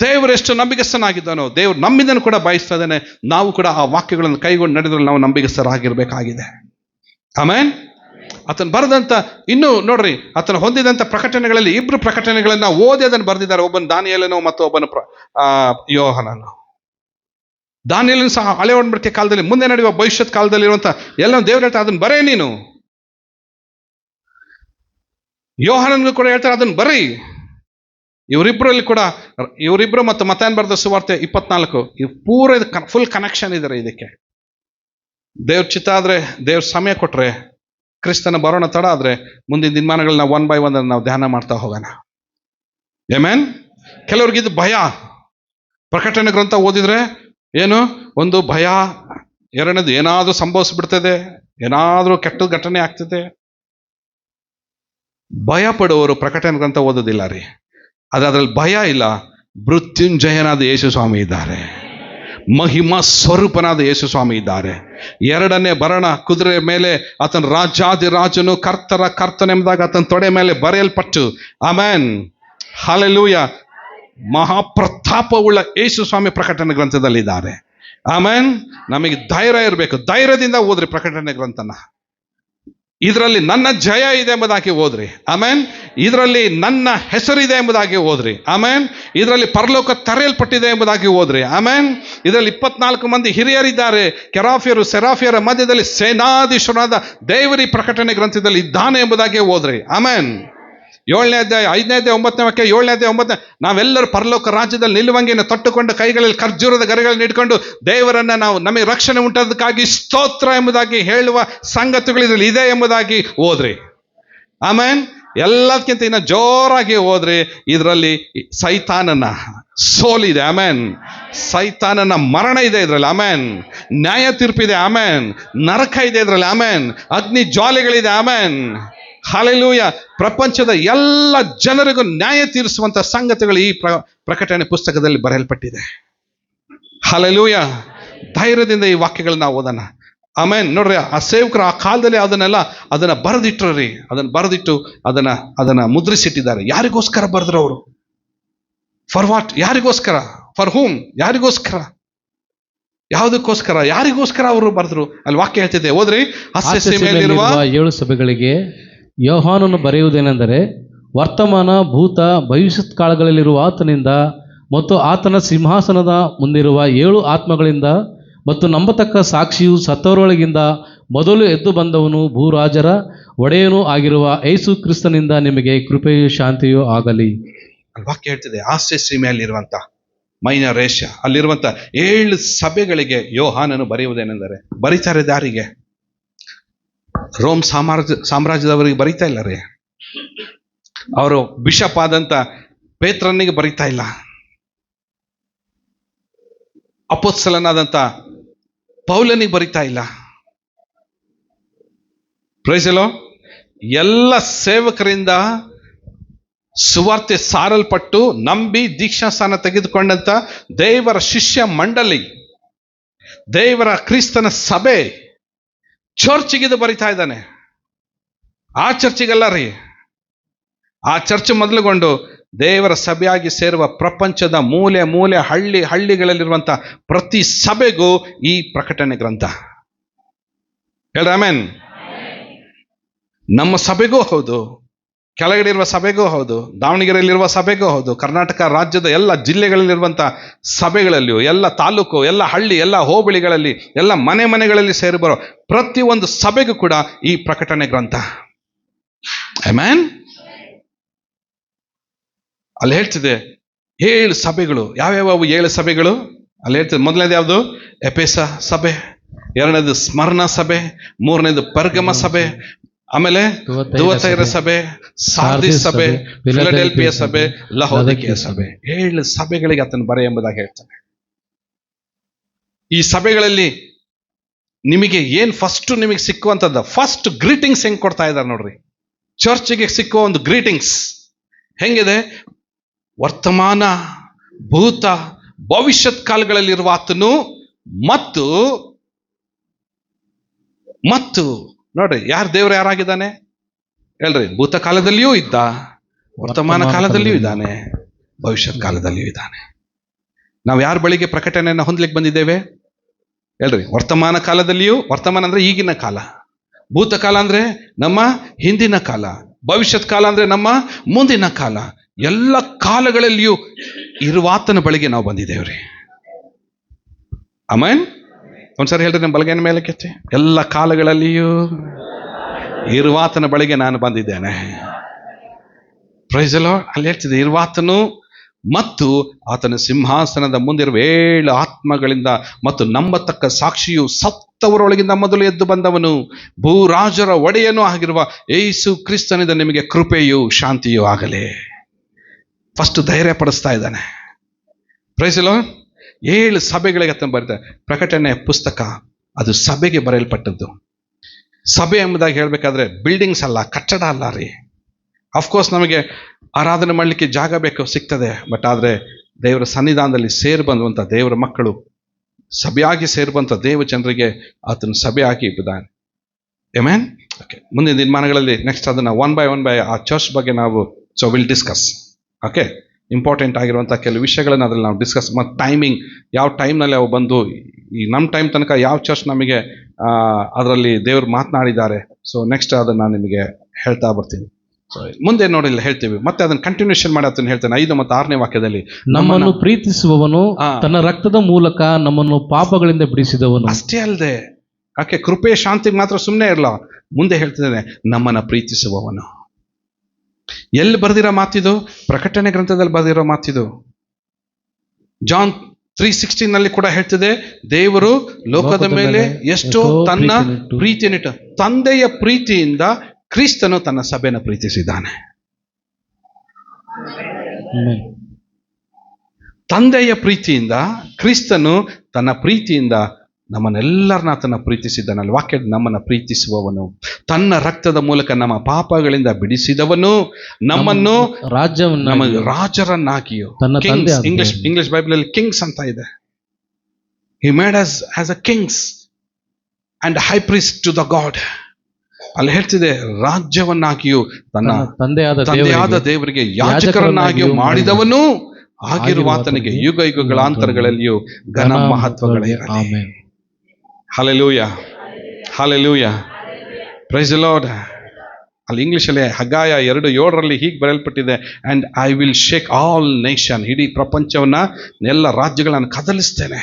ದೇವರು ಎಷ್ಟು ನಂಬಿಗಸ್ತನಾಗಿದ್ದಾನೋ, ದೇವರು ನಮ್ಮಿಂದನೂ ಕೂಡ ಬಯಸ್ತಾ ಇದ್ದಾನೆ. ನಾವು ಕೂಡ ಆ ವಾಕ್ಯಗಳನ್ನು ಕೈಗೊಂಡು ನಡೆದ್ರೆ ನಾವು ನಂಬಿಗಸ್ತರಾಗಿರ್ಬೇಕಾಗಿದೆ. ಆಮೇನ್? ಆತನ ಬರೆದಂತ, ಇನ್ನು ನೋಡ್ರಿ, ಆತನ ಹೊಂದಿದಂತ ಪ್ರಕಟಣೆಗಳಲ್ಲಿ, ಇಬ್ರು ಪ್ರಕಟಣೆಗಳನ್ನ ಓದಿ ಅದನ್ನು ಬರೆದಿದ್ದಾರೆ. ಒಬ್ಬನ ದಾನಿಯಲನು ಮತ್ತು ಒಬ್ಬನ ಪ್ರ ಯೋಹನನು. ದಾನಿಯಲನು ಸಹ ಹಳೆ ಒಡಂಬಡಿಕೆ ಕಾಲದಲ್ಲಿ, ಮುಂದೆ ನಡೆಯುವ ಭವಿಷ್ಯತ್ ಕಾಲದಲ್ಲಿ ಇರುವಂತ ಎಲ್ಲ ದೇವ್ರು ಹೇಳ್ತಾರೆ, ಅದನ್ನ ಬರೇ ನೀನು. ಯೋಹನನ್ಗೂ ಕೂಡ ಹೇಳ್ತಾರೆ, ಅದನ್ನ ಬರೀ. ಇವರಿಬ್ಬರಲ್ಲಿ ಕೂಡ, ಇವರಿಬ್ರು ಮತ್ತು ಮತಾನ್ ಬರೆದ ಸುವಾರ್ತೆ ಇಪ್ಪತ್ನಾಲ್ಕು. ಪೂರ ಫುಲ್ ಕನೆಕ್ಷನ್ ಇದ್ದಾರೆ ಇದಕ್ಕೆ. ದೇವ್ರ ಚಿತ್ತ ಆದರೆ ದೇವ್ರ ಸಮಯ ಕೊಟ್ರೆ ಕ್ರಿಸ್ತನ ಬರೋಣ ತಡ ಆದರೆ ಮುಂದಿನ ದಿನಮಾನಗಳನ್ನ ಒನ್ ಬೈ ಒನ್ ನಾವು ಧ್ಯಾನ ಮಾಡ್ತಾ ಹೋಗೋಣ. ಏಮೇನ್ ಕೆಲವ್ರಿಗೆ ಇದು ಭಯ. ಪ್ರಕಟಣೆ ಗ್ರಂಥ ಓದಿದ್ರೆ ಏನು? ಒಂದು ಭಯ. ಎರಡನೇದು ಏನಾದ್ರೂ ಸಂಭವಿಸ್ಬಿಡ್ತದೆ, ಏನಾದ್ರೂ ಕೆಟ್ಟ ಘಟನೆ ಆಗ್ತದೆ. ಭಯ ಪಡುವವರು ಪ್ರಕಟಣೆ ಗ್ರಂಥ ಓದೋದಿಲ್ಲ ರೀ. ಅದು ಅದ್ರಲ್ಲಿ ಭಯ ಇಲ್ಲ. ಮೃತ್ಯುಂಜಯನಾದ ಯೇಸು ಸ್ವಾಮಿ ಇದ್ದಾರೆ. ಮಹಿಮಾ ಸ್ವರೂಪನಾದ ಯೇಸು ಸ್ವಾಮಿ ಇದ್ದಾರೆ. ಎರಡನೇ ಭರಣ ಕುದುರೆ ಮೇಲೆ ಆತನ ರಾಜಾದಿರಾಜನು ಕರ್ತರ ಕರ್ತನೆಂಬುದಾಗ ಆತನ ತೊಡೆ ಮೇಲೆ ಬರೆಯಲ್ಪಟ್ಟು ಅಮೆನ್ ಹಾಲೆಲೂಯ. ಮಹಾಪ್ರತಾಪವುಳ್ಳ ಯೇಸು ಸ್ವಾಮಿ ಪ್ರಕಟಣೆ ಗ್ರಂಥದಲ್ಲಿದ್ದಾರೆ. ಆಮೇನ್. ನಮಗೆ ಧೈರ್ಯ ಇರಬೇಕು. ಧೈರ್ಯದಿಂದ ಓದ್ರಿ ಪ್ರಕಟಣೆ ಗ್ರಂಥನ. ಇದರಲ್ಲಿ ನನ್ನ ಜಯ ಇದೆ ಎಂಬುದಾಗಿ ಓದ್ರಿ. ಆಮೇನ್? ಇದರಲ್ಲಿ ನನ್ನ ಹೆಸರಿದೆ ಎಂಬುದಾಗಿ ಓದ್ರಿ. ಆಮೇನ್? ಇದರಲ್ಲಿ ಪರಲೋಕ ತರೆಯಲ್ಪಟ್ಟಿದೆ ಎಂಬುದಾಗಿ ಓದ್ರಿ. ಆಮೇನ್? ಇದರಲ್ಲಿ ಇಪ್ಪತ್ನಾಲ್ಕು ಮಂದಿ ಹಿರಿಯರಿದ್ದಾರೆ. ಕೆರಾಫಿಯರು, ಸೆರಾಫಿಯರ ಮಧ್ಯದಲ್ಲಿ ಸೇನಾಧೀಶನಾದ ದೇವರಿ ಪ್ರಕಟಣೆ ಗ್ರಂಥದಲ್ಲಿ ಇದ್ದಾನೆ ಎಂಬುದಾಗಿ ಓದ್ರಿ. ಆಮೇನ್? ಏಳನೇ ಅಧ್ಯಾಯ, ಐದನೇ ಅಧ್ಯಾಯ, ಒಂಬತ್ತನೇ ವಾಕ್ಯ, ಏಳನೇ ಅಧ್ಯಾಯ, ಒಂಬತ್ತನೇ ನಾವೆಲ್ಲರೂ ಪರಲೋಕ ರಾಜ್ಯದಲ್ಲಿ ನಿಲ್ಲುವಂಗೆಯನ್ನು ತಟ್ಟುಕೊಂಡು ಕೈಗಳಲ್ಲಿ ಖರ್ಜೂರದ ಗರಿಗಳನ್ನು ಇಟ್ಕೊಂಡು ದೇವರನ್ನ ನಾವು ನಮಗೆ ರಕ್ಷಣೆ ಉಂಟಾದಕ್ಕಾಗಿ ಸ್ತೋತ್ರ ಎಂಬುದಾಗಿ ಹೇಳುವ ಸಂಗತಿಗಳು ಇದರಲ್ಲಿ ಇದೆ ಎಂಬುದಾಗಿ ಓದ್ರಿ. ಆಮೇನ್? ಎಲ್ಲದಕ್ಕಿಂತ ಇನ್ನು ಜೋರಾಗಿ ಹೋದ್ರೆ ಇದರಲ್ಲಿ ಸೈತಾನನ ಸೋಲಿದೆ ಆಮೇನ್? ಸೈತಾನನ ಮರಣ ಇದೆ ಇದರಲ್ಲಿ, ಆಮೇನ್? ನ್ಯಾಯ ತೀರ್ಪಿದೆ ಆಮೇನ್? ನರಕ ಇದೆ ಇದರಲ್ಲಿ, ಆಮೇನ್? ಅಗ್ನಿ ಜ್ವಾಲೆಗಳಿದೆ, ಆಮೇನ್? ಹಾಲೆಲೂಯ ಪ್ರಪಂಚದ ಎಲ್ಲ ಜನರಿಗೂ ನ್ಯಾಯ ತೀರಿಸುವಂತ ಸಂಗತಿಗಳು ಈ ಪ್ರ ಪ್ರಕಟಣೆ ಪುಸ್ತಕದಲ್ಲಿ ಬರೆಯಲ್ಪಟ್ಟಿದೆ. ಹಾಲೆಲೂಯ ಧೈರ್ಯದಿಂದ ಈ ವಾಕ್ಯಗಳನ್ನ ಓದೋಣ. ಆಮೇನ್. ನೋಡ್ರಿ ಆ ಸೇವಕರು ಆ ಕಾಲದಲ್ಲಿ ಅದನ್ನೆಲ್ಲ ಅದನ್ನ ಬರೆದಿಟ್ಟರು ರೀ ಅದನ್ನ ಬರೆದಿಟ್ಟು ಅದನ್ನ ಅದನ್ನ ಮುದ್ರಿಸಿಟ್ಟಿದ್ದಾರೆ. ಯಾರಿಗೋಸ್ಕರ ಬರೆದ್ರು ಅವರು? ಫಾರ್ ವಾಟ್ ಯಾರಿಗೋಸ್ಕರ? ಫಾರ್ ಹೂಮ್ ಯಾರಿಗೋಸ್ಕರ? ಯಾವುದಕ್ಕೋಸ್ಕರ? ಯಾರಿಗೋಸ್ಕರ ಅವರು ಬರೆದ್ರು? ಅಲ್ಲಿ ವಾಕ್ಯ ಹೇಳ್ತಿದ್ದೆ ಹೋದ್ರಿ ಏಳು ಸಭೆಗಳಿಗೆ ಯೋಹಾನನು ಬರೆಯುವುದೇನೆಂದರೆ, ವರ್ತಮಾನ, ಭೂತ, ಭವಿಷ್ಯತ್ ಕಾಲಗಳಲ್ಲಿರುವ ಆತನಿಂದ ಮತ್ತು ಆತನ ಸಿಂಹಾಸನದ ಮುಂದಿರುವ ಏಳು ಆತ್ಮಗಳಿಂದ ಮತ್ತು ನಂಬತಕ್ಕ ಸಾಕ್ಷಿಯು ಸತ್ತವರೊಳಗಿಂದ ಮೊದಲು ಎದ್ದು ಬಂದವನು ಭೂರಾಜರ ಒಡೆಯನೂ ಆಗಿರುವ ಏಸು ಕ್ರಿಸ್ತನಿಂದ ನಿಮಗೆ ಕೃಪೆಯೂ ಶಾಂತಿಯೂ ಆಗಲಿ. ವಾಕ್ಯ ಹೇಳ್ತಿದೆ ಹಾಸ್ಯ ಸೀಮೆಯಲ್ಲಿರುವಂತ ಮೈನ ರೇಷ ಅಲ್ಲಿರುವಂತ ಏಳು ಸಭೆಗಳಿಗೆ ಯೋಹಾನನು ಬರೆಯುವುದೇನೆಂದರೆ, ಬರೀತಾರೆ ದಾರಿಗೆ. ರೋಮ್ ಸಾಮ್ರಾಜ್ಯ ಸಾಮ್ರಾಜ್ಯದವರಿಗೆ ಬರೀತಾ ಇಲ್ಲ ರೀ. ಅವರು ಬಿಷಪ್ ಆದಂತ ಪೇತ್ರನಿಗೆ ಬರೀತಾ ಇಲ್ಲ. ಅಪೋತ್ಸಲನಾದಂತ ಪೌಲನಿಗೆ ಬರೀತಾ ಇಲ್ಲ. ಪ್ರೈಸಲೋ ಎಲ್ಲ ಸೇವಕರಿಂದ ಸುವಾರ್ತೆ ಸಾರಲ್ಪಟ್ಟು ನಂಬಿ ದೀಕ್ಷಾಸ್ಥಾನ ತೆಗೆದುಕೊಂಡಂತ ದೇವರ ಶಿಷ್ಯ ಮಂಡಳಿ, ದೇವರ ಕ್ರಿಸ್ತನ ಸಭೆ ಚರ್ಚಿಗೆ ಇದು ಬರಿತಾ ಇದ್ದಾನೆ. ಆ ಚರ್ಚಿಗೆಲ್ಲ ರೀ. ಆ ಚರ್ಚ್ ಮೊದಲುಗೊಂಡು ದೇವರ ಸಭೆಯಾಗಿ ಸೇರುವ ಪ್ರಪಂಚದ ಮೂಲೆ ಮೂಲೆ ಹಳ್ಳಿ ಹಳ್ಳಿಗಳಲ್ಲಿರುವಂತ ಪ್ರತಿ ಸಭೆಗೂ ಈ ಪ್ರಕಟಣೆ ಗ್ರಂಥ. ಹೇಳ್ರ ಆಮೇನ್. ನಮ್ಮ ಸಭೆಗೂ ಹೌದು. ಕೆಳಗಡೆ ಇರುವ ಸಭೆಗೂ ಹೌದು, ದಾವಣಗೆರೆಯಲ್ಲಿರುವ ಸಭೆಗೂ ಹೌದು, ಕರ್ನಾಟಕ ರಾಜ್ಯದ ಎಲ್ಲ ಜಿಲ್ಲೆಗಳಲ್ಲಿರುವಂಥ ಸಭೆಗಳಲ್ಲಿಯೂ, ಎಲ್ಲ ತಾಲೂಕು, ಎಲ್ಲ ಹಳ್ಳಿ, ಎಲ್ಲ ಹೋಬಳಿಗಳಲ್ಲಿ, ಎಲ್ಲ ಮನೆ ಮನೆಗಳಲ್ಲಿ ಸೇರಿ ಬರೋ ಪ್ರತಿಯೊಂದು ಸಭೆಗೂ ಕೂಡ ಈ ಪ್ರಕಟಣೆ ಗ್ರಂಥ. ಮ್ಯಾನ್ ಅಲ್ಲಿ ಹೇಳ್ತಿದೆ, ಏಳು ಸಭೆಗಳು ಯಾವ್ಯಾವ ಏಳು ಸಭೆಗಳು? ಅಲ್ಲಿ ಹೇಳ್ತಿದೆ, ಮೊದಲನೇದು ಯಾವುದು? ಎಪೇಸ ಸಭೆ, ಎರಡನೇದು ಸ್ಮರಣ ಸಭೆ, ಮೂರನೇದು ಪರ್ಗಮ ಸಭೆ ಆಮೇಲೆ ದುವತೈರ ಸಭೆ ಸಾರ್ದಿ ಸಭೆ ಫಿಲಡೆಲ್ಫಿಯ ಸಭೆ ಲಹೋದಿಕೆಯ ಸಭೆ. ಏಳು ಸಭೆಗಳಿಗೆ ಆತನು ಬರೆ ಎಂಬುದಾಗಿ ಹೇಳ್ತಾನೆ. ಈ ಸಭೆಗಳಲ್ಲಿ ನಿಮಗೆ ಏನ್ ಫಸ್ಟ್ ನಿಮಗೆ ಸಿಕ್ಕುವಂಥದ್ದು? ಫಸ್ಟ್ ಗ್ರೀಟಿಂಗ್ಸ್ ಹೆಂಗ್ ಕೊಡ್ತಾ ಇದ್ದಾರೆ ನೋಡ್ರಿ. ಚರ್ಚ್ಗೆ ಸಿಕ್ಕುವ ಒಂದು ಗ್ರೀಟಿಂಗ್ಸ್ ಹೆಂಗಿದೆ? ವರ್ತಮಾನ ಭೂತ ಭವಿಷ್ಯತ್ ಕಾಲಗಳಲ್ಲಿರುವ ಆತನು ಮತ್ತು ಮತ್ತು ನೋಡ್ರಿ ಯಾರು ದೇವ್ರು ಯಾರಾಗಿದ್ದಾನೆ? ಹೇಳ್ರಿ ಭೂತ ಕಾಲದಲ್ಲಿಯೂ ಇದ್ದ ವರ್ತಮಾನ ಕಾಲದಲ್ಲಿಯೂ ಇದ್ದಾನೆ ಭವಿಷ್ಯತ್ ಕಾಲದಲ್ಲಿಯೂ ಇದ್ದಾನೆ. ನಾವು ಯಾರ ಬಳಿಗೆ ಪ್ರಕಟಣೆಯನ್ನು ಹೊಂದ್ಲಿಕ್ಕೆ ಬಂದಿದ್ದೇವೆ? ಹೇಳ್ರಿ ವರ್ತಮಾನ ಕಾಲದಲ್ಲಿಯೂ ವರ್ತಮಾನ ಅಂದ್ರೆ ಈಗಿನ ಕಾಲ. ಭೂತಕಾಲ ಅಂದ್ರೆ ನಮ್ಮ ಹಿಂದಿನ ಕಾಲ ಭವಿಷ್ಯದ ಕಾಲ ಅಂದ್ರೆ ನಮ್ಮ ಮುಂದಿನ ಕಾಲ. ಎಲ್ಲ ಕಾಲಗಳಲ್ಲಿಯೂ ಇರುವಾತನ ಬಳಿಗೆ ನಾವು ಬಂದಿದ್ದೇವ್ರಿ. ಅಮನ್? ಒಂದ್ಸರಿ ಹೇಳ್ರಿ ನಿಮ್ಮ ಬಲಗೈನ ಮೇಲೆ ಕೆತ್ತಿ. ಎಲ್ಲ ಕಾಲಗಳಲ್ಲಿಯೂ ಇರುವಾತನ ಬಳಿಗೆ ನಾನು ಬಂದಿದ್ದೇನೆ. ಪ್ರೈಸಲೋ ಅಲ್ಲಿ ಹೇಳ್ತಿದ್ದೆ ಇರುವಾತನು ಮತ್ತು ಆತನ ಸಿಂಹಾಸನದ ಮುಂದಿರುವ ಏಳು ಆತ್ಮಗಳಿಂದ ಮತ್ತು ನಂಬತಕ್ಕ ಸಾಕ್ಷಿಯು ಸತ್ತವರೊಳಗಿಂದ ಮೊದಲು ಎದ್ದು ಬಂದವನು. ಭೂರಾಜರ ಒಡೆಯನೂ ಆಗಿರುವ ಏಸು ಕ್ರಿಸ್ತನಿಂದ ನಿಮಗೆ ಕೃಪೆಯು ಶಾಂತಿಯೂ ಆಗಲಿ. ಫಸ್ಟ್ ಧೈರ್ಯ ಪಡಿಸ್ತಾ ಇದ್ದಾನೆ ಪ್ರೈಸಲೋ ಏಳು ಸಭೆಗಳಿಗೆ ಅಂತ ಬರೀತಾರೆ ಪ್ರಕಟಣೆ ಪುಸ್ತಕ, ಅದು ಸಭೆಗೆ ಬರೆಯಲ್ಪಟ್ಟದ್ದು. ಸಭೆ ಎಂಬುದಾಗಿ ಹೇಳಬೇಕಾದ್ರೆ ಬಿಲ್ಡಿಂಗ್ಸ್ ಅಲ್ಲ, ಕಟ್ಟಡ ಅಲ್ಲ ರೀ. ಅಫ್ಕೋರ್ಸ್ ನಮಗೆ ಆರಾಧನೆ ಮಾಡಲಿಕ್ಕೆ ಜಾಗ ಬೇಕು, ಸಿಗ್ತದೆ. ಬಟ್ ಆದರೆ ದೇವರ ಸನ್ನಿಧಾನದಲ್ಲಿ ಸೇರಿ ಬಂದುವಂಥ ದೇವರ ಮಕ್ಕಳು, ಸಭೆಯಾಗಿ ಸೇರುವಂಥ ದೇವ ಜನರಿಗೆ ಆತನು ಸಭೆಯಾಗಿ ಇದ್ದಾನೆ ಎಮ್ಯಾನ್ ಓಕೆ ಮುಂದಿನ ದಿನಮಾನಗಳಲ್ಲಿ ನೆಕ್ಸ್ಟ್ ಅದನ್ನು ಒನ್ ಬೈ ಒನ್ ಬೈ ಆ ಚರ್ಚ್ ಬಗ್ಗೆ ನಾವು so will discuss okay important ಆಗಿರುವಂಥ ಕೆಲವು ವಿಷಯಗಳನ್ನು ಅದರಲ್ಲಿ ನಾವು ಡಿಸ್ಕಸ್ ಮತ್ತು ಟೈಮಿಂಗ್ ಯಾವ ಟೈಮ್ನಲ್ಲಿ ಅವು ಬಂದು ಈ ನಮ್ಮ ಟೈಮ್ ತನಕ ಯಾವ ಚರ್ಚ್ ನಮಗೆ ಅದರಲ್ಲಿ ದೇವರು ಮಾತನಾಡಿದ್ದಾರೆ. ಸೊ ನೆಕ್ಸ್ಟ್ ಅದನ್ನು ನಾನು ನಿಮಗೆ ಹೇಳ್ತಾ ಬರ್ತೀನಿ. ಮುಂದೆ ನೋಡಿಲ್ಲ ಹೇಳ್ತೀವಿ. ಮತ್ತೆ ಅದನ್ನ ಕಂಟಿನ್ಯೂಷನ್ ಮಾಡಿ ಅದನ್ನು ಹೇಳ್ತೇನೆ. ಐದು ಮತ್ತು ಆರನೇ ವಾಕ್ಯದಲ್ಲಿ ನಮ್ಮನ್ನು ಪ್ರೀತಿಸುವವನು ತನ್ನ ರಕ್ತದ ಮೂಲಕ ನಮ್ಮನ್ನು ಪಾಪಗಳಿಂದ ಬಿಡಿಸಿದವನು. ಅಷ್ಟೇ ಅಲ್ಲದೆ ಯಾಕೆ ಕೃಪೆ ಶಾಂತಿಗೆ ಮಾತ್ರ ಸುಮ್ಮನೆ ಇರಲ್ಲ. ಮುಂದೆ ಹೇಳ್ತಿದ್ದೇನೆ ನಮ್ಮನ್ನ ಪ್ರೀತಿಸುವವನು. ಎಲ್ಲಿ ಬರೆದಿರೋ ಮಾತಿದು ಪ್ರಕಟಣೆ ಗ್ರಂಥದಲ್ಲಿ ಬರೆದಿರೋ ಮಾತಿದು ಜಾನ್ ತ್ರೀ ನಲ್ಲಿ ಕೂಡ ಹೇಳ್ತಿದೆ ದೇವರು ಲೋಕದ ಮೇಲೆ ಎಷ್ಟೋ ತನ್ನ ಪ್ರೀತಿಯನ್ನಿಟ್ಟ. ತಂದೆಯ ಪ್ರೀತಿಯಿಂದ ಕ್ರಿಸ್ತನು ತನ್ನ ಸಭೆಯನ್ನು ಪ್ರೀತಿಸಿದ್ದಾನೆ. ತಂದೆಯ ಪ್ರೀತಿಯಿಂದ ಕ್ರಿಸ್ತನು ತನ್ನ ಪ್ರೀತಿಯಿಂದ ನಮ್ಮನ್ನೆಲ್ಲರನ್ನ ಆತನ ಪ್ರೀತಿಸಿದ್ದಾನಲ್ಲಿ ವಾಕ್ಯ ನಮ್ಮನ್ನ ಪ್ರೀತಿಸುವವನು. ತನ್ನ ರಕ್ತದ ಮೂಲಕ ನಮ್ಮ ಪಾಪಗಳಿಂದ ಬಿಡಿಸಿದವನು. ನಮ್ಮನ್ನು ರಾಜ್ಯವನ್ನು ನಮಗೆ ರಾಜರನ್ನಾಗಿಯೋ. ಇಂಗ್ಲಿಷ್ ಇಂಗ್ಲಿಷ್ ಬೈಬಲ್ ಅಲ್ಲಿ ಕಿಂಗ್ಸ್ ಅಂತ ಇದೆ. He made us as a kings and high priest to the God ಅಲ್ಲಿ ಹೇಳ್ತಿದೆ ರಾಜ್ಯವನ್ನಾಗಿಯೂ ತನ್ನ ತನ್ನ ತಂದೆಯಾದ ತಂದೆಯಾದ ದೇವರಿಗೆ ಯಾಜಕರನ್ನಾಗಿಯೂ ಮಾಡಿದವನು. ಆಗಿರುವ ಆತನಿಗೆ ಯುಗ ಯುಗಗಳ ಅಂತರಗಳಲ್ಲಿಯೂ ಘನ ಮಹತ್ವಗಳೇ. ಹಲೆಲೂಯ ಹಲೆಲೂಯ ಪ್ರೈಸ್ ಲಾರ್ಡ್ ಅಲ್ಲಿ ಇಂಗ್ಲೀಷಲ್ಲಿ ಹಗಾಯ ಎರಡು ಏಳರಲ್ಲಿ ಹೀಗೆ ಬರೆಯಲ್ಪಟ್ಟಿದೆ and I will shake all nation ಇಡೀ ಪ್ರಪಂಚವನ್ನು, ಎಲ್ಲ ರಾಜ್ಯಗಳನ್ನು ಕದಲಿಸ್ತೇನೆ.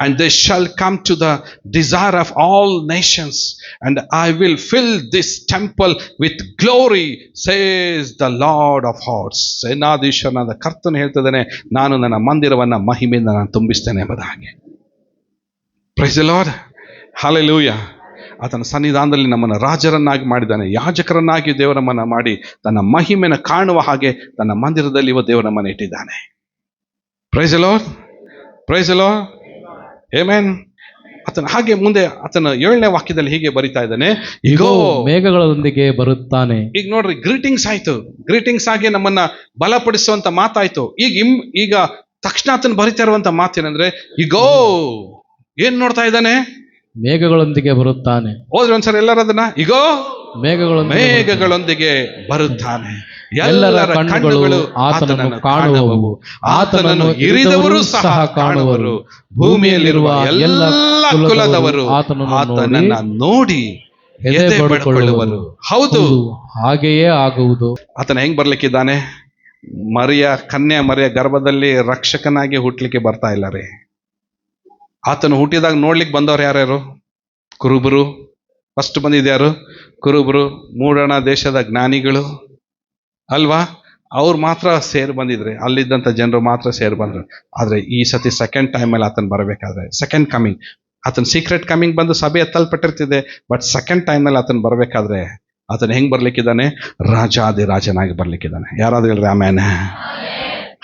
And they shall come to the desire of all nations and I will fill this temple with glory says the Lord of hearts ಸೇನಾಧೀಶನಾದ ಕರ್ತನು ಹೇಳ್ತಿದ್ದಾನೆ, ನಾನು ನನ್ನ ಮಂದಿರವನ್ನು ಮಹಿಮೆಯಿಂದ ನಾನು ತುಂಬಿಸ್ತೇನೆ ಎಂಬುದಾಗಿ. ಪ್ರೈಸ್ ಲಾರ್ಡ್ ಹಾಲೆಲೂಯ ಆತನ ಸನ್ನಿಧಾನದಲ್ಲಿ ನಮ್ಮನ್ನು ರಾಜರನ್ನಾಗಿ ಮಾಡಿದ್ದಾನೆ ಯಾಜಕರನ್ನಾಗಿ ದೇವರಮ್ಮನ ಮಾಡಿ ತನ್ನ ಮಹಿಮೆನ ಕಾಣುವ ಹಾಗೆ ತನ್ನ ಮಂದಿರದಲ್ಲಿ ಇವ ದೇವರಮ್ಮನ ಇಟ್ಟಿದ್ದಾನೆ. Praise Lord praise Lord amen ಆತನ ಹಾಗೆ ಮುಂದೆ ಆತನ ಏಳನೇ ವಾಕ್ಯದಲ್ಲಿ ಹೀಗೆ ಬರಿತಾ ಇದ್ದಾನೆ ಇಗೋ ಇಗೋ ಮೇಘಗಳೊಂದಿಗೆ ಬರುತ್ತಾನೆ. ಈಗ ನೋಡ್ರಿ ಗ್ರೀಟಿಂಗ್ಸ್ ಆಯ್ತು. ಗ್ರೀಟಿಂಗ್ಸ್ ಆಗಿ ನಮ್ಮನ್ನ ಬಲಪಡಿಸುವಂತ ಮಾತಾಯ್ತು. ಈಗ ಈಗ ತಕ್ಷಣ ಆತನ ಬರಿತಾ ಇರುವಂತ ಮಾತೇನಂದ್ರೆ ಇಗೋ ಏನ್ ನೋಡ್ತಾ ಇದ್ದಾನೆ? ಮೇಘಗಳೊಂದಿಗೆ ಬರುತ್ತಾನೆ. ಹೋದ್ರೆ ಒಂದ್ಸಲ ಎಲ್ಲರ ಅದನ್ನ ಇಗೋ ಮೇಘಗಳು ಮೇಘಗಳೊಂದಿಗೆ ಬರುತ್ತಾನೆ. ಎಲ್ಲರ ಕಣ್ಣುಗಳು ಆತನನ್ನು ಕಾಣುವವು. ಆತನನ್ನು ಇರಿದವರು ಸಹ ಕಾಣುವರು. ಭೂಮಿಯಲ್ಲಿರುವ ಎಲ್ಲ ಕುಲದವರು ಆತನು ಆತನನ್ನ ನೋಡಿ ಎದೆ ಹೌದು, ಹಾಗೆಯೇ ಆಗುವುದು. ಆತನ ಹೆಂಗ್ ಬರ್ಲಿಕ್ಕಿದ್ದಾನೆ? ಮರಿಯ ಕನ್ಯಾ ಮರಿಯ ಗರ್ಭದಲ್ಲಿ ರಕ್ಷಕನಾಗಿ ಹುಟ್ಲಿಕ್ಕೆ ಬರ್ತಾ ಇಲ್ಲ ರೀ. ಆತನು ಹುಟ್ಟಿದಾಗ ನೋಡ್ಲಿಕ್ಕೆ ಬಂದವ್ರು ಯಾರ್ಯಾರು? ಕುರುಬರು. ಫಸ್ಟ್ ಬಂದಿದ್ಯಾರು ಕುರುಬರು, ಮೂಡಣ ದೇಶದ ಜ್ಞಾನಿಗಳು. ಅಲ್ವಾ? ಅವ್ರು ಮಾತ್ರ ಸೇರಿ ಬಂದಿದ್ರೆ ಅಲ್ಲಿದ್ದಂಥ ಜನರು ಮಾತ್ರ ಸೇರಿ ಬಂದರು. ಆದರೆ ಈ ಸತಿ ಸೆಕೆಂಡ್ ಟೈಮಲ್ಲಿ ಆತನ ಬರಬೇಕಾದ್ರೆ ಸೆಕೆಂಡ್ ಕಮಿಂಗ್ ಆತನ ಸೀಕ್ರೆಟ್ ಕಮಿಂಗ್ ಬಂದು ಸಭೆ ಎತ್ತಲ್ಪಟ್ಟಿರ್ತಿದೆ ಬಟ್ ಸೆಕೆಂಡ್ ಟೈಮಲ್ಲಿ ಆತನ ಬರಬೇಕಾದ್ರೆ, ಆತನ ಹೆಂಗ್ ಬರ್ಲಿಕ್ಕಿದ್ದಾನೆ? ರಾಜಾದಿ ರಾಜನಾಗಿ ಬರ್ಲಿಕ್ಕಿದ್ದಾನೆ. ಯಾರಾದ್ರೂ ಹೇಳ್ರಿ ಆಮೇಲೆ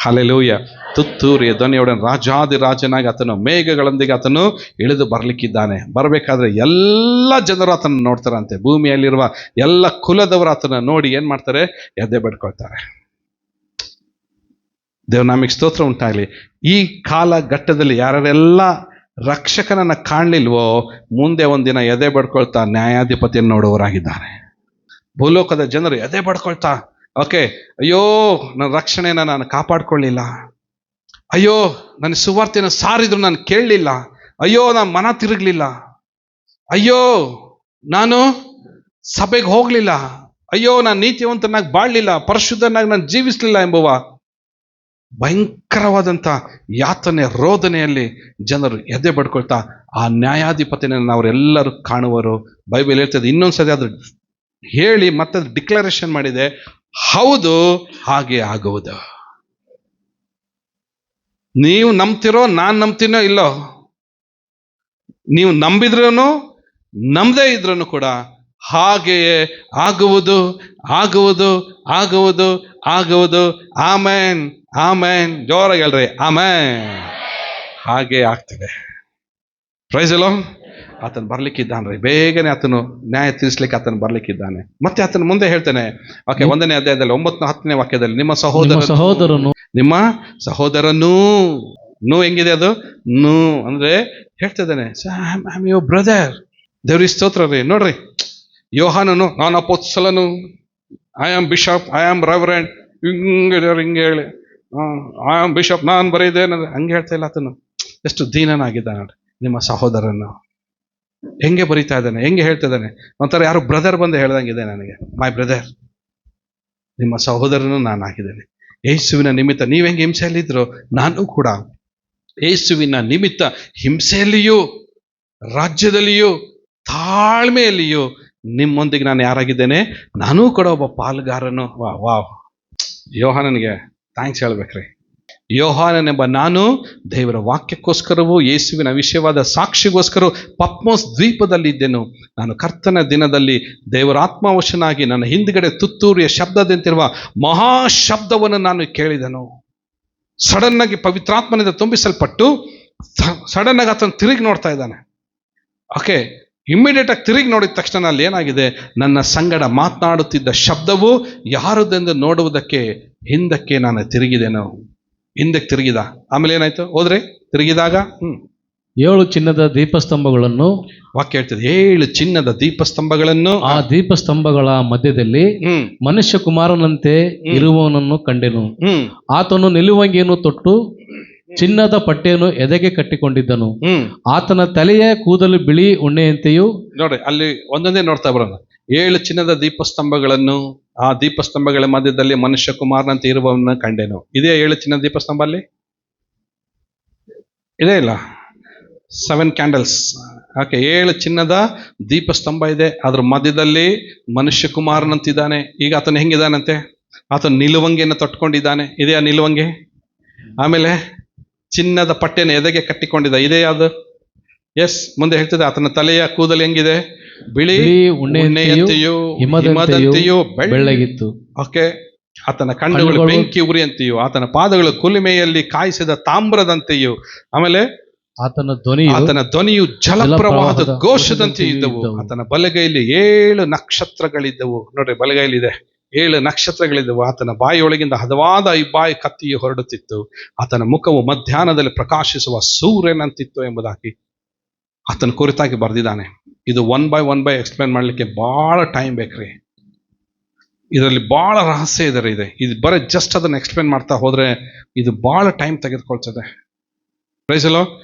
ಹಲೆಲೂಯ ತುತ್ತೂರಿಯ ಧ್ವನಿಯೊಡನೆ ರಾಜಾದಿ ರಾಜನಾಗಿ ಆತನು ಮೇಘಗಳೊಂದಿಗೆ ಆತನು ಇಳಿದು ಬರಲಿಕ್ಕಿದ್ದಾನೆ. ಬರಬೇಕಾದ್ರೆ ಎಲ್ಲ ಜನರು ಆತನ ನೋಡ್ತಾರಂತೆ. ಭೂಮಿಯಲ್ಲಿರುವ ಎಲ್ಲ ಕುಲದವರು ಆತನ ನೋಡಿ ಏನು ಮಾಡ್ತಾರೆ? ಎದೆ ಬಡ್ಕೊಳ್ತಾರೆ. ದೇವ್ ನಮಗೆ ಸ್ತೋತ್ರ ಉಂಟಾಗಲಿ ಈ ಕಾಲ ಘಟ್ಟದಲ್ಲಿ ಯಾರೆಲ್ಲ ರಕ್ಷಕನನ್ನ ಕಾಣಲಿಲ್ವೋ, ಮುಂದೆ ಒಂದಿನ ಎದೆ ಬಡ್ಕೊಳ್ತಾ ನ್ಯಾಯಾಧಿಪತಿಯನ್ನು ನೋಡುವವರಾಗಿದ್ದಾರೆ. ಭೂಲೋಕದ ಜನರು ಎದೆ ಬಡ್ಕೊಳ್ತಾ ಓಕೆ, ಅಯ್ಯೋ, ನನ್ನ ರಕ್ಷಣೆಯನ್ನು ನಾನು ಕಾಪಾಡ್ಕೊಳ್ಳಿಲ್ಲ. ಅಯ್ಯೋ, ನನ್ನ ಸುವಾರ್ತೆನ ಸಾರಿದ್ರು ನಾನು ಕೇಳಲಿಲ್ಲ. ಅಯ್ಯೋ ನಾನು ಮನ ತಿರುಗಲಿಲ್ಲ. ಅಯ್ಯೋ, ನಾನು ಸಭೆಗೆ ಹೋಗಲಿಲ್ಲ. ಅಯ್ಯೋ ನಾನು ನೀತಿವಂತನಾಗಿ ಬಾಳಲಿಲ್ಲ. ಪರಿಶುದ್ಧನಾಗಿ ನಾನು ಜೀವಿಸಲಿಲ್ಲ ಎಂಬುವ ಭಯಂಕರವಾದಂಥ ಯಾತನೆ, ರೋದನೆಯಲ್ಲಿ ಜನರು ಎದೆ ಬಡ್ಕೊಳ್ತಾ, ಆ ನ್ಯಾಯಾಧಿಪತಿನ ಅವರೆಲ್ಲರೂ ಕಾಣುವರು. ಬೈಬಲ್ ಹೇಳ್ತದೆ, ಇನ್ನೊಂದ್ಸತಿ ಅದು ಹೇಳಿ ಮತ್ತೆ ಡಿಕ್ಲರೇಷನ್ ಮಾಡಿದೆ. ಹೌದು, ಹಾಗೆ ಆಗುವುದು. ನೀವು ನಂಬ್ತಿರೋ, ನಾನು ನಂಬ್ತೀನೋ ಇಲ್ಲೋ? ನೀವು ನಂಬಿದ್ರೂ ನಂಬದೇ ಇದ್ರೂ ಕೂಡ ಹಾಗೆಯೇ ಆಗುವುದು ಆಗುವುದು ಆಗುವುದು ಆಗುವುದು. ಆಮೇನ್ ಆಮೇನ್. ಜೋರಾಗಿ ಹೇಳ್ರಿ. ಆಮೇನ್. ಹಾಗೆ ಆಗ್ತದೆ. ಪ್ರೈಸ್ ಅಲೋ ಆತನು ಬರ್ಲಿಕ್ಕಿದ್ದಾನ್ರಿ. ಬೇಗನೆ ಆತನು ನ್ಯಾಯ ತೀರಿಸ್ಲಿಕ್ಕೆ ಆತನು ಬರ್ಲಿಕ್ಕಿದ್ದಾನೆ. ಮತ್ತೆ ಆತನ ಮುಂದೆ ಹೇಳ್ತಾನೆ. ಓಕೆ ಒಂದನೇ ಅಧ್ಯಾಯದಲ್ಲಿ ಒಂಬತ್ತು ಹತ್ತನೇ ವಾಕ್ಯದಲ್ಲಿ ನಿಮ್ಮ ಸಹೋದರ ಸಹೋದರನು. ನಿಮ್ಮ ಸಹೋದರನು. ನೂ ಹೆಂಗಿದೆ ಅದು? ನೂ. ಅಂದ್ರೆ ಹೇಳ್ತಿದ್ದಾನೆ ಯುವರ್ ಬ್ರದರ್ ದೇವ್ರಿ ಸ್ತೋತ್ರ ರೀ. ನೋಡ್ರಿ ಯೋಹಾನನು ನಾನು ಅಪೋತ್ಸಲನು I am bishop I am reverend ಹಿಂಗೆ ದೇವ್ರು ಹಿಂಗೆ ಹೇಳಿ. ಐ ಆಮ್ ಬಿಷಪ್ ನಾನು ಬರೀದೇನ ಹಂಗೆ ಹೇಳ್ತಾ ಇಲ್ಲ ಆತನು. ಎಷ್ಟು ದೀನನಾಗಿದ್ದಾನೆ ನೋಡ್ರಿ ನಿಮ್ಮ ಸಹೋದರನು. ಹೆಂಗೆ ಬರಿತಾ ಇದ್ದಾನೆ, ಹೆಂಗೆ ಹೇಳ್ತಾ ಇದ್ದಾನೆ? ಒಂಥರ ಯಾರು ಬ್ರದರ್ ಬಂದು ಹೇಳ್ದಂಗಿದೆ ನನಗೆ. ಮೈ ಬ್ರದರ್ ನಿಮ್ಮ ಸಹೋದರನು ನಾನು ಆಗಿದ್ದೇನೆ ಯೇಸುವಿನ ನಿಮಿತ್ತ, ನೀವು ಹೆಂಗೆ ಹಿಂಸೆಯಲ್ಲಿದ್ರು, ನಾನು ಕೂಡ. ಯೇಸುವಿನ ನಿಮಿತ್ತ ಹಿಂಸೆಯಲ್ಲಿಯೂ, ರಾಜ್ಯದಲ್ಲಿಯೂ, ತಾಳ್ಮೆಯಲ್ಲಿಯೂ ನಿಮ್ಮೊಂದಿಗೆ ನಾನು ಯಾರಾಗಿದ್ದೇನೆ, ನಾನೂ ಕೂಡ ಒಬ್ಬ ಪಾಲುಗಾರನು. ವಾ ವಾ ಯೋಹಾನನಿಗೆ ಥ್ಯಾಂಕ್ಸ್ ಹೇಳ್ಬೇಕ್ರಿ. ಯೋಹಾನನೆಂಬ ನಾನು ದೇವರ ವಾಕ್ಯಕ್ಕೋಸ್ಕರವೂ ಯೇಸುವಿನ ವಿಷಯವಾದ ಸಾಕ್ಷಿಗೋಸ್ಕರ ಪಪ್ಮೋಸ್ ದ್ವೀಪದಲ್ಲಿದ್ದೆನು. ನಾನು ಕರ್ತನ ದಿನದಲ್ಲಿ ದೇವರ ಆತ್ಮವಶನಾಗಿ ನನ್ನ ಹಿಂದ್ಗಡೆ ತುತ್ತೂರಿಯ ಶಬ್ದದಂತಿರುವ ಮಹಾಶಬ್ದವನ್ನು ನಾನು ಕೇಳಿದೆನು. ಸಡನ್ ಆಗಿ ಪವಿತ್ರಾತ್ಮನಿಂದ ತುಂಬಿಸಲ್ಪಟ್ಟು ಸಡನ್ ಆಗಿ ಆತನು ತಿರುಗಿ ನೋಡ್ತಾ ಇದ್ದಾನೆ. ಓಕೆ ಇಮ್ಮಿಡಿಯೇಟ್ ಆಗಿ ತಿರುಗಿ ನೋಡಿದ ತಕ್ಷಣ ಅಲ್ಲಿ ಏನಾಗಿದೆ? ನನ್ನ ಸಂಗಡ ಮಾತನಾಡುತ್ತಿದ್ದ ಶಬ್ದವು ಯಾರದೆಂದು ನೋಡುವುದಕ್ಕೆ ಹಿಂದಕ್ಕೆ ನಾನು ತಿರುಗಿದೆನು. ಹಿಂದಕ್ಕೆ ತಿರುಗಿದ. ಆಮೇಲೆ ಏನಾಯ್ತು? ಹೋದ್ರೆ ತಿರುಗಿದಾಗ ಹ್ಮ್ ಏಳು ಚಿನ್ನದ ದೀಪಸ್ತಂಭಗಳನ್ನು ವಾಕ್ಯ ಹೇಳ್ತದೆ. ಏಳು ಚಿನ್ನದ ದೀಪಸ್ತಂಭಗಳನ್ನು ಆ ದೀಪಸ್ತಂಭಗಳ ಮಧ್ಯದಲ್ಲಿ ಮನುಷ್ಯ ಕುಮಾರನಂತೆ ಇರುವವನನ್ನು ಕಂಡೆನು. ಆತನು ನಿಲುವಂಗಿಯನ್ನು ತೊಟ್ಟು ಚಿನ್ನದ ಪಟ್ಟೆಯನ್ನು ಎದೆಗೆ ಕಟ್ಟಿಕೊಂಡಿದ್ದನು. ಆತನ ತಲೆಯ ಕೂದಲು ಬಿಳಿ ಉಣ್ಣೆಯಂತೆಯೂ ನೋಡಿ ಅಲ್ಲಿ ಒಂದೊಂದೇ ನೋಡ್ತಾ ಬರೋಣ. ಏಳು ಚಿನ್ನದ ದೀಪಸ್ತಂಭಗಳನ್ನು ಆ ದೀಪಸ್ತಂಭಗಳ ಮಧ್ಯದಲ್ಲಿ ಮನುಷ್ಯ ಕುಮಾರನಂತೆ ಇರುವವನ್ನ ಕಂಡೆನು. ಇದೇ ಏಳು ಚಿನ್ನದ ದೀಪಸ್ತಂಭ ಅಲ್ಲಿ? ಇದೇ ಇಲ್ಲ. ಸೆವೆನ್ ಕ್ಯಾಂಡಲ್ಸ್ ಓಕೆ ಏಳು ಚಿನ್ನದ ದೀಪಸ್ತಂಭ ಇದೆ. ಅದ್ರ ಮಧ್ಯದಲ್ಲಿ ಮನುಷ್ಯ ಕುಮಾರನಂತಿದ್ದಾನೆ ಈಗ ಆತನು ಹೆಂಗಿದಾನಂತೆ ಆತನು ನಿಲುವಂಗಿಯನ್ನು ತೊಟ್ಕೊಂಡಿದ್ದಾನೆ. ಇದೇ ಆ ನಿಲುವಂಗಿ? ಆಮೇಲೆ ಚಿನ್ನದ ಪಟ್ಟೆಯನ್ನು ಎದೆಗೆ ಕಟ್ಟಿಕೊಂಡಿದ್ದ? ಇದೇ ಯಾವುದು ಎಸ್ ಮುಂದೆ ಹೇಳ್ತಿದೆ ಆತನ ತಲೆಯ ಕೂದಲು ಹೆಂಗಿದೆ? ಬಿಳಿ ಉಣ್ಣೆಯಂತೆಯೋ ಹಿಮದಂತೆಯೂ ಬೆಳ್ಳಗಿತ್ತು. ಓಕೆ ಆತನ ಕಣ್ಣುಗಳು ಬೆಂಕಿ ಉರಿಯಂತೆಯೋ ಆತನ ಪಾದಗಳು ಕುಲಿಮೆಯಲ್ಲಿ ಕಾಯಿಸಿದ ತಾಮ್ರದಂತೆಯೋ ಆಮೇಲೆ ಆತನ ಧ್ವನಿ ಆತನ ಧ್ವನಿಯು ಜಲಪ್ರವಾಹದ ಘೋಷದಂತೆ ಇದ್ದವು. ಆತನ ಬಲಗೈಯಲ್ಲಿ ಏಳು ನಕ್ಷತ್ರಗಳಿದ್ದವು. ನೋಡ್ರಿ ಬಲಗೈಲಿದೆ. ಏಳು ನಕ್ಷತ್ರಗಳಿದ್ದವು. ಆತನ ಬಾಯಿಯೊಳಗಿಂದ ಹದವಾದ ಈ ಬಾಯಿ ಕತ್ತಿಯು ಹೊರಡುತ್ತಿತ್ತು. ಆತನ ಮುಖವು ಮಧ್ಯಾಹ್ನದಲ್ಲಿ ಪ್ರಕಾಶಿಸುವ ಸೂರ್ಯನಂತಿತ್ತು ಎಂಬುದಾಗಿ ಆತನ ಕುರಿತಾಗಿ ಬರೆದಿದ್ದಾನೆ. ಇದು one by one by explain ಮಾಡಲಿಕ್ಕೆ ಭಾಳ ಟೈಮ್ ಬೇಕ್ರಿ. ಇದರಲ್ಲಿ ಭಾಳ ರಹಸ್ಯ ಇದೆ ಇದೆ. ಇದು ಬರೀ ಜಸ್ಟ್ ಅದನ್ನು ಎಕ್ಸ್ಪ್ಲೇನ್ ಮಾಡ್ತಾ ಹೋದ್ರೆ ಇದು ಭಾಳ ಟೈಮ್ ತೆಗೆದುಕೊಳ್ತದೆ. ಪ್ರೈಸಲೋ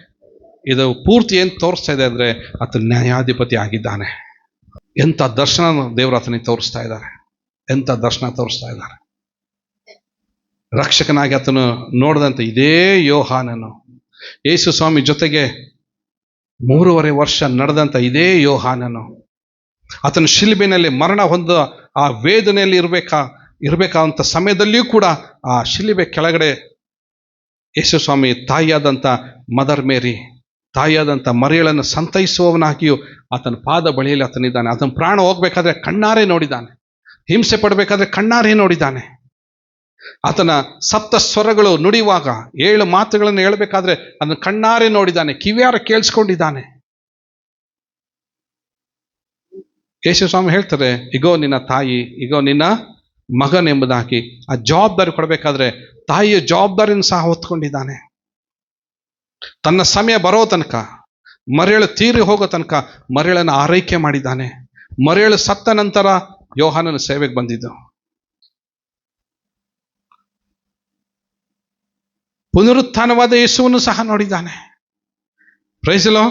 ಇದು ಪೂರ್ತಿ ಏನು ತೋರಿಸ್ತಾ ಇದೆ ಅಂದ್ರೆ ಆತ ನ್ಯಾಯಾಧಿಪತಿ ಆಗಿದ್ದಾನೆ. ಎಂಥ ದರ್ಶನ ದೇವರು ಆತನಿಗೆ ತೋರಿಸ್ತಾ ಇದ್ದಾರೆ. ಎಂಥ ದರ್ಶನ ತೋರಿಸ್ತಾ ಇದ್ದಾರೆ. ರಕ್ಷಕನಾಗಿ ಆತನು ನೋಡಿದಂತೆ ಇದೇ ಯೋಹಾನನು. ಯೇಸು ಸ್ವಾಮಿ ಜೊತೆಗೆ ಮೂರುವರೆ ವರ್ಷ ನಡೆದಂಥ ಇದೇ ಯೋಹಾನನು. ಆತನ ಶಿಲುಬೆನಲ್ಲಿ ಮರಣ ಹೊಂದ ಆ ವೇದನೆಯಲ್ಲಿ ಇರಬೇಕಾ ಇರಬೇಕಾದಂಥ ಸಮಯದಲ್ಲಿಯೂ ಕೂಡ ಆ ಶಿಲುಬೆ ಕೆಳಗಡೆ ಯೇಸು ಸ್ವಾಮಿ ತಾಯಿಯಾದಂಥ ಮದರ್ ಮೇರಿ ತಾಯಿಯಾದಂಥ ಮರಿಯಳನ್ನು ಸಂತೈಸುವವನಾಗಿಯೂ ಆತನ ಪಾದ ಬಳಿಯಲ್ಲಿ ಆತನಿದ್ದಾನೆ. ಆತನ ಪ್ರಾಣ ಹೋಗ್ಬೇಕಾದ್ರೆ ಕಣ್ಣಾರೆ ನೋಡಿದ್ದಾನೆ. ಹಿಂಸೆ ಪಡಬೇಕಾದ್ರೆ ಕಣ್ಣಾರೆ ನೋಡಿದ್ದಾನೆ. ಆತನ ಸಪ್ತ ಸ್ವರಗಳು ನುಡಿಯುವಾಗ ಏಳು ಮಾತುಗಳನ್ನು ಹೇಳಬೇಕಾದ್ರೆ ಅದನ್ನು ಕಣ್ಣಾರೆ ನೋಡಿದ್ದಾನೆ, ಕಿವಿಯಾರ ಕೇಳಿಸ್ಕೊಂಡಿದ್ದಾನೆ. ಯೇಸು ಸ್ವಾಮಿ ಹೇಳ್ತಾರೆ, ಇಗೋ ನಿನ್ನ ತಾಯಿ, ಇಗೋ ನಿನ್ನ ಮಗನ್ ಎಂಬುದಾಗಿ, ಆ ಜವಾಬ್ದಾರಿ ಕೊಡಬೇಕಾದ್ರೆ ತಾಯಿಯ ಜವಾಬ್ದಾರಿಯನ್ನು ಸಹ ಹೊತ್ಕೊಂಡಿದ್ದಾನೆ. ತನ್ನ ಸಮಯ ಬರೋ ತನಕ, ಮರೆಯಳು ತೀರಿ ಹೋಗೋ ತನಕ ಮರೆಯಳನ್ನು ಆರೈಕೆ ಮಾಡಿದ್ದಾನೆ. ಮರೆಯಳು ಸತ್ತ ನಂತರ ಯೋಹಾನನ ಸೇವೆಗೆ ಬಂದಿದ್ದು. ಪುನರುತ್ಥಾನವಾದ ಯೇಸುವನ್ನು ಸಹ ನೋಡಿದ್ದಾನೆ. ಪ್ರೈಸಲೋ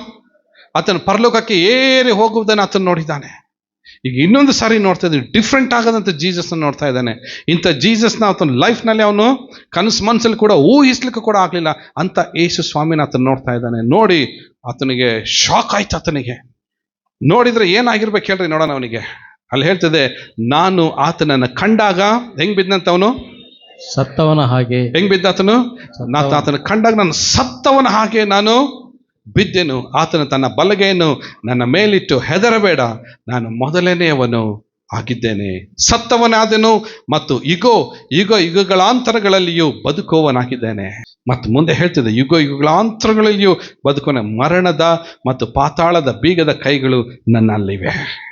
ಆತನ ಪರಲೋಕಕ್ಕೆ ಏರಿ ಹೋಗುವುದನ್ನು ಆತನು ನೋಡಿದ್ದಾನೆ. ಈಗ ಇನ್ನೊಂದು ಸಾರಿ ನೋಡ್ತಾ ಇದ್ದೀವಿ ಡಿಫ್ರೆಂಟ್ ಆಗದಂಥ ಜೀಸಸ್ನ ನೋಡ್ತಾ ಇದ್ದಾನೆ. ಇಂಥ ಜೀಸಸ್ನ ಆತನ ಲೈಫ್ನಲ್ಲಿ ಅವನು ಕನಸು ಮನಸ್ಸಲ್ಲಿ ಕೂಡ ಊಹಿಸ್ಲಿಕ್ಕೆ ಕೂಡ ಆಗಲಿಲ್ಲ ಅಂತ ಯೇಸು ಸ್ವಾಮಿನ ಆತನ ನೋಡ್ತಾ ಇದ್ದಾನೆ. ನೋಡಿ, ಆತನಿಗೆ ಶಾಕ್ ಆಯ್ತು ಆತನಿಗೆ. ನೋಡಿದ್ರೆ ಏನಾಗಿರ್ಬೇಕು ಹೇಳ್ರಿ ನೋಡೋಣ ಅವನಿಗೆ. ಅಲ್ಲಿ ಹೇಳ್ತದೆ, ನಾನು ಆತನನ್ನು ಕಂಡಾಗ, ಹೆಂಗ್ ಬಿದ್ದಂತ ಅವನು? ಸತ್ತವನ ಹಾಗೆ ಹೆಂಗ್ ಬಿದ್ದ ಆತನು? ನಾನು ಆತನ ಕಂಡಾಗ ನಾನು ಸತ್ತವನ ಹಾಗೆ ನಾನು ಬಿದ್ದೆನು. ಆತನು ತನ್ನ ಬಲಗೆಯನ್ನು ನನ್ನ ಮೇಲಿಟ್ಟು ಹೆದರಬೇಡ. ನಾನು ಮೊದಲನೆಯವನು ಆಗಿದ್ದೇನೆ. ಸತ್ತವನಾದನು ಮತ್ತು ಯುಗೋ ಯುಗ ಯುಗಗಳಾಂತರಗಳಲ್ಲಿಯೂ ಬದುಕುವವನಾಗಿದ್ದೇನೆ. ಮತ್ತು ಮುಂದೆ ಹೇಳ್ತಿದ್ದೆ ಯುಗ ಯುಗಗಳಾಂತರಗಳಲ್ಲಿಯೂ ಬದುಕೋನ ಮರಣದ ಮತ್ತು ಪಾತಾಳದ ಬೀಗದ ಕೈಗಳು ನನ್ನಲ್ಲಿವೆ.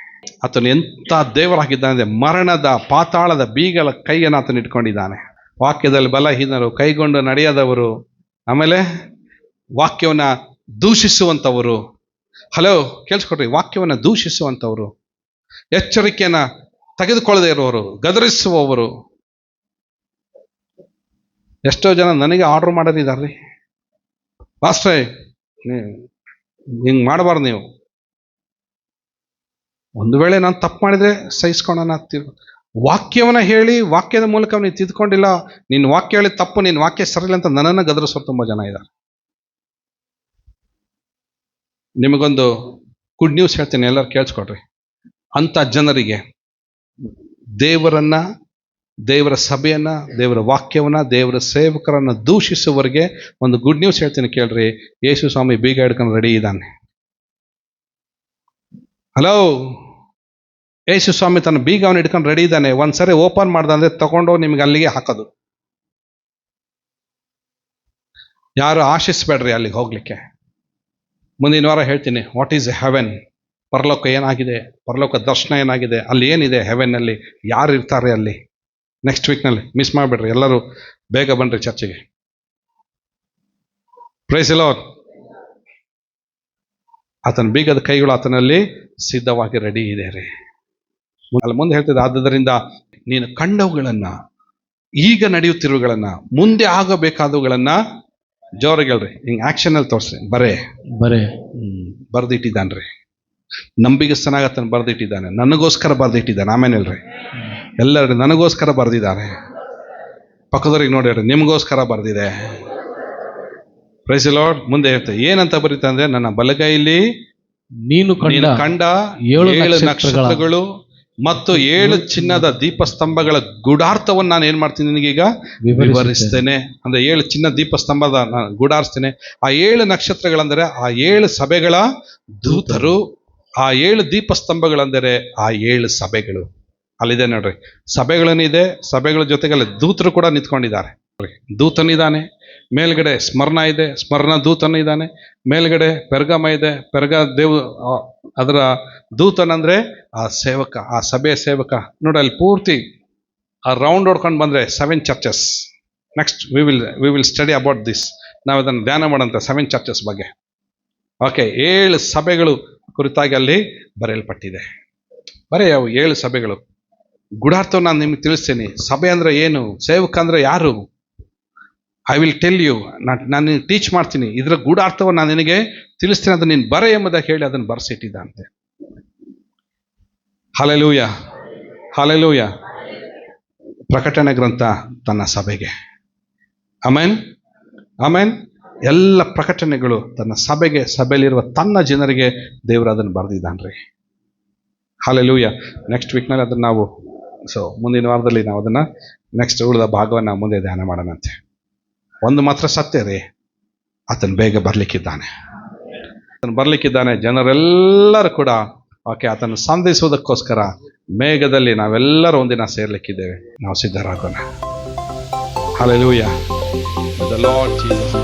ಆತನು ಎಂಥ ದೇವರಾಗಿದ್ದಾನೆ ಮರಣದ ಪಾತಾಳದ ಬೀಗಲ ಕೈಯನ್ನು ಆತನು ಇಟ್ಕೊಂಡಿದ್ದಾನೆ. ವಾಕ್ಯದಲ್ಲಿ ಬಲಹೀನರು, ಕೈಗೊಂಡು ನಡೆಯದವರು, ಆಮೇಲೆ ವಾಕ್ಯವನ್ನ ದೂಷಿಸುವಂಥವರು. ಹಲೋ ಕೇಳಿಸ್ಕೊಡ್ರಿ, ವಾಕ್ಯವನ್ನ ದೂಷಿಸುವಂಥವರು. ಎಚ್ಚರಿಕೆಯನ್ನ ತೆಗೆದುಕೊಳ್ಳದೆ ಇರುವವರು ಗದರಿಸುವವರು. ಎಷ್ಟೋ ಜನ ನನಗೆ ಆರ್ಡರ್ ಮಾಡೋದಿದ್ದಾರೆ ಮಾಸ್ಟ್ರೇ ಹಿಂಗೆ ಮಾಡಬಾರ್ದು ನೀವು. ಒಂದು ವೇಳೆ ನಾನು ತಪ್ಪು ಮಾಡಿದ್ರೆ ಸಹಿಸ್ಕೊಳ್ಳೋಣ ಅಂತೀವಿ. ವಾಕ್ಯವನ್ನ ಹೇಳಿ, ವಾಕ್ಯದ ಮೂಲಕ ನೀನು ತಿದ್ಕೊಂಡಿಲ್ಲ ನಿನ್ನ ವಾಕ್ಯ ಹೇಳಿ ತಪ್ಪು ನಿನ್ನ ವಾಕ್ಯ ಸರಿಲ್ಲ ಅಂತ ನನ್ನನ್ನು ಗದರಿಸೋರು ತುಂಬ ಜನ ಇದ್ದಾರೆ. ನಿಮಗೊಂದು ಗುಡ್ ನ್ಯೂಸ್ ಹೇಳ್ತೀನಿ, ಎಲ್ಲರೂ ಕೇಳಿಸ್ಕೊಡ್ರಿ ಅಂಥ ಜನರಿಗೆ ದೇವರನ್ನ, ದೇವರ ಸಭೆಯನ್ನ, ದೇವರ ವಾಕ್ಯವನ್ನ, ದೇವರ ಸೇವಕರನ್ನ ದೂಷಿಸುವವರಿಗೆ ಒಂದು ಗುಡ್ ನ್ಯೂಸ್ ಹೇಳ್ತೀನಿ ಕೇಳ್ರಿ. ಯೇಸು ಸ್ವಾಮಿ ಬೀಗ ಹಿಡ್ಕೊಂಡು ರೆಡಿ ಇದ್ದಾನೆ. ಹಲೋ ಯೇಸು ಸ್ವಾಮಿ ತನ್ನ ಬೀಗವನ್ನು ಹಿಡ್ಕೊಂಡು ರೆಡಿ ಇದ್ದಾನೆ. ಒಂದ್ಸರಿ ಓಪನ್ ಮಾಡ್ದ ಅಂದ್ರೆ ತಗೊಂಡು ನಿಮ್ಗೆ ಅಲ್ಲಿಗೆ ಹಾಕೋದು. ಯಾರು ಆಶಿಸ್ಬೇಡ್ರಿ ಅಲ್ಲಿಗೆ ಹೋಗ್ಲಿಕ್ಕೆ. ಮುಂದಿನ ವಾರ ಹೇಳ್ತೀನಿ ವಾಟ್ ಈಸ್ ಹೆವೆನ್ ಪರಲೋಕ ಏನಾಗಿದೆ? ಪರಲೋಕ ದರ್ಶನ ಏನಾಗಿದೆ? ಅಲ್ಲಿ ಏನಿದೆ ಹೆವೆನ್ನಲ್ಲಿ ಯಾರು ಇರ್ತಾರೆ ಅಲ್ಲಿ? ನೆಕ್ಸ್ಟ್ ವೀಕ್ನಲ್ಲಿ ಮಿಸ್ ಮಾಡಿಬಿಡ್ರಿ. ಎಲ್ಲರೂ ಬೇಗ ಬನ್ನಿರಿ ಚರ್ಚೆಗೆ. ಪ್ರೈಸ್ ಇಲ್ಲ ಆತನ ಬೀಗದ ಕೈಗಳು ಆತನಲ್ಲಿ ಸಿದ್ಧವಾಗಿ ರೆಡಿ ಇದೆ ರೀ ಅಲ್ಲಿ ಮುಂದೆ ಹೇಳ್ತಿದ್ದೆ ಆದ್ದರಿಂದ ನೀನು ಕಂಡವುಗಳನ್ನ ಈಗ ನಡೆಯುತ್ತಿರುವುಗಳನ್ನ ಮುಂದೆ ಆಗಬೇಕಾದವುಗಳನ್ನ ಜೋರಿಗೆ ಹೇಳ್ರಿ ಹಿಂಗೆ ಆಕ್ಷನಲ್ಲಿ ತೋರಿಸ್ರಿ. ಬರೇ. ಬರೇ. ಬರ್ದಿಟ್ಟಿದ್ದಾನ್ರಿ. ನಂಬಿಗಸ್ತನಾಗ ಆತನ ಬರ್ದಿಟ್ಟಿದ್ದಾನೆ. ನನಗೋಸ್ಕರ ಬರ್ದಿಟ್ಟಿದ್ದಾನೆ. ಆಮೇಲೆ ಹೇಳ್ರಿ. ಎಲ್ಲರೂ ನನಗೋಸ್ಕರ ಬರ್ದಿದ್ದಾರೆ ಪಕ್ಕದವ್ರಿಗೆ ನೋಡಿ ಹೇಳ್ರಿ. ನಿಮಗೋಸ್ಕರ ಬರ್ದಿದೆ. ಪ್ರೈಸ್ ಲಾರ್ಡ್ ಮುಂದೆ ಹೇಳ್ತೇವೆ ಏನಂತ ಬರೀತಾ ಅಂದ್ರೆ ನನ್ನ ಬಲಗೈಲಿ ನೀನು ಕಂಡ ನೀನು ಕಂಡ ಏಳು ಏಳು ನಕ್ಷತ್ರಗಳು. ಮತ್ತು ಏಳು ಚಿನ್ನದ ದೀಪಸ್ತಂಭಗಳ ಗುಡಾರ್ಥವನ್ನು ನಾನು ಏನು ಮಾಡ್ತೀನಿ ನಿನಗೀಗ? ಈಗ ವಿವರಿಸ್ತೇನೆ. ಅಂದ್ರೆ ಏಳು ಚಿನ್ನ ದೀಪಸ್ತಂಭದ ನಾನು ಗುಡಾರಿಸ್ತೇನೆ ಆ ಏಳು ನಕ್ಷತ್ರಗಳಂದರೆ ಆ ಏಳು ಸಭೆಗಳ ದೂತರು ಆ ಏಳು ದೀಪಸ್ತಂಭಗಳೆಂದರೆ ಆ ಏಳು ಸಭೆಗಳು. ಅಲ್ಲಿದೆ ನೋಡ್ರಿ. ಸಭೆಗಳನ್ನಿದೆ ಸಭೆಗಳ ಜೊತೆಗೆ ಅಲ್ಲಿ ದೂತರು ಕೂಡ ನಿಂತ್ಕೊಂಡಿದ್ದಾರೆ. ದೂತನಿದ್ದಾನೆ. ಮೇಲ್ಗಡೆ ಸ್ಮರಣ ಇದೆ, ಸ್ಮರಣ ದೂತನ ಇದ್ದಾನೆ. ಮೇಲ್ಗಡೆ ಪೆರ್ಗಮ ಇದೆ, ಪೆರ್ಗ ದೇವ್ ಅದರ ದೂತನಂದ್ರೆ ಆ ಸೇವಕ, ಆ ಸಭೆ ಸೇವಕ. ನೋಡಿ, ಅಲ್ಲಿ ಪೂರ್ತಿ ಆ ರೌಂಡ್ ಹೊಡ್ಕೊಂಡು ಬಂದ್ರೆ seven churches next we will we will study about this ನಾವು ಇದನ್ನು ಧ್ಯಾನ ಮಾಡೋಂಥ ಸೆವೆನ್ ಚರ್ಚಸ್ ಬಗ್ಗೆ. ಓಕೆ ಏಳು ಸಭೆಗಳು ಕುರಿತಾಗಿ ಅಲ್ಲಿ ಬರೆಯಲ್ಪಟ್ಟಿದೆ. ಬರೀ ಅವು ಏಳು ಸಭೆಗಳು. ಗುಡಾರ್ಥವನ್ನು ನಾನು ನಿಮ್ಗೆ ತಿಳಿಸ್ತೀನಿ. ಸಭೆ ಅಂದ್ರೆ ಏನು? ಸೇವಕ ಅಂದ್ರೆ ಯಾರು? ಐ ವಿಲ್ ಟೆಲ್ ಯು ನಾನು ಟೀಚ್ ಮಾಡ್ತೀನಿ. ಇದರ ಗೂಢಾರ್ಥವನ್ನು ನಾನು ನಿನಗೆ ತಿಳಿಸ್ತೀನಿ, ಅದನ್ನು ನೀನು ಬರೆ ಎಂಬುದಾಗಿ ಹೇಳಿ ಅದನ್ನು ಬರೆಸಿಟ್ಟಿದ್ದಂತೆ. ಹಾಲೆಲೂಯ ಹಾಲೆಲೂಯ ಪ್ರಕಟಣೆ ಗ್ರಂಥ ತನ್ನ ಸಭೆಗೆ. ಅಮೇನ್ ಅಮೇನ್ ಎಲ್ಲ ಪ್ರಕಟಣೆಗಳು ತನ್ನ ಸಭೆಗೆ, ಸಭೆಯಲ್ಲಿರುವ ತನ್ನ ಜನರಿಗೆ ದೇವರು ಅದನ್ನು ಬರೆದಿದ್ದಾನ್ರಿ. ಹಾಲೆಲೂಯ ನೆಕ್ಸ್ಟ್ ವೀಕ್ನಲ್ಲಿ ಅದನ್ನು ನಾವು ಸೊ ಮುಂದಿನ ವಾರದಲ್ಲಿ ನಾವು ಅದನ್ನು ನೆಕ್ಸ್ಟ್ ಉಳಿದ ಭಾಗವನ್ನು ಮುಂದೆ ಧ್ಯಾನ ಮಾಡೋಣಂತೆ. ಒಂದು ಮಾತ್ರ ಸತ್ಯ ರೀ, ಆತನು ಬೇಗ ಬರಲಿಕ್ಕಿದ್ದಾನೆ. ಆತನು ಬರಲಿಕ್ಕಿದ್ದಾನೆ, ಜನರೆಲ್ಲರೂ ಕೂಡ ಓಕೆ ಆತನ ಸಂಧಿಸುವುದಕ್ಕೋಸ್ಕರ ಮೇಘದಲ್ಲಿ ನಾವೆಲ್ಲರೂ ಒಂದಿನ ಸೇರ್ಲಿಕ್ಕಿದ್ದೇವೆ. ನಾವು ಸಿದ್ಧರಾಗೋಣ. Hallelujah. The Lord Jesus.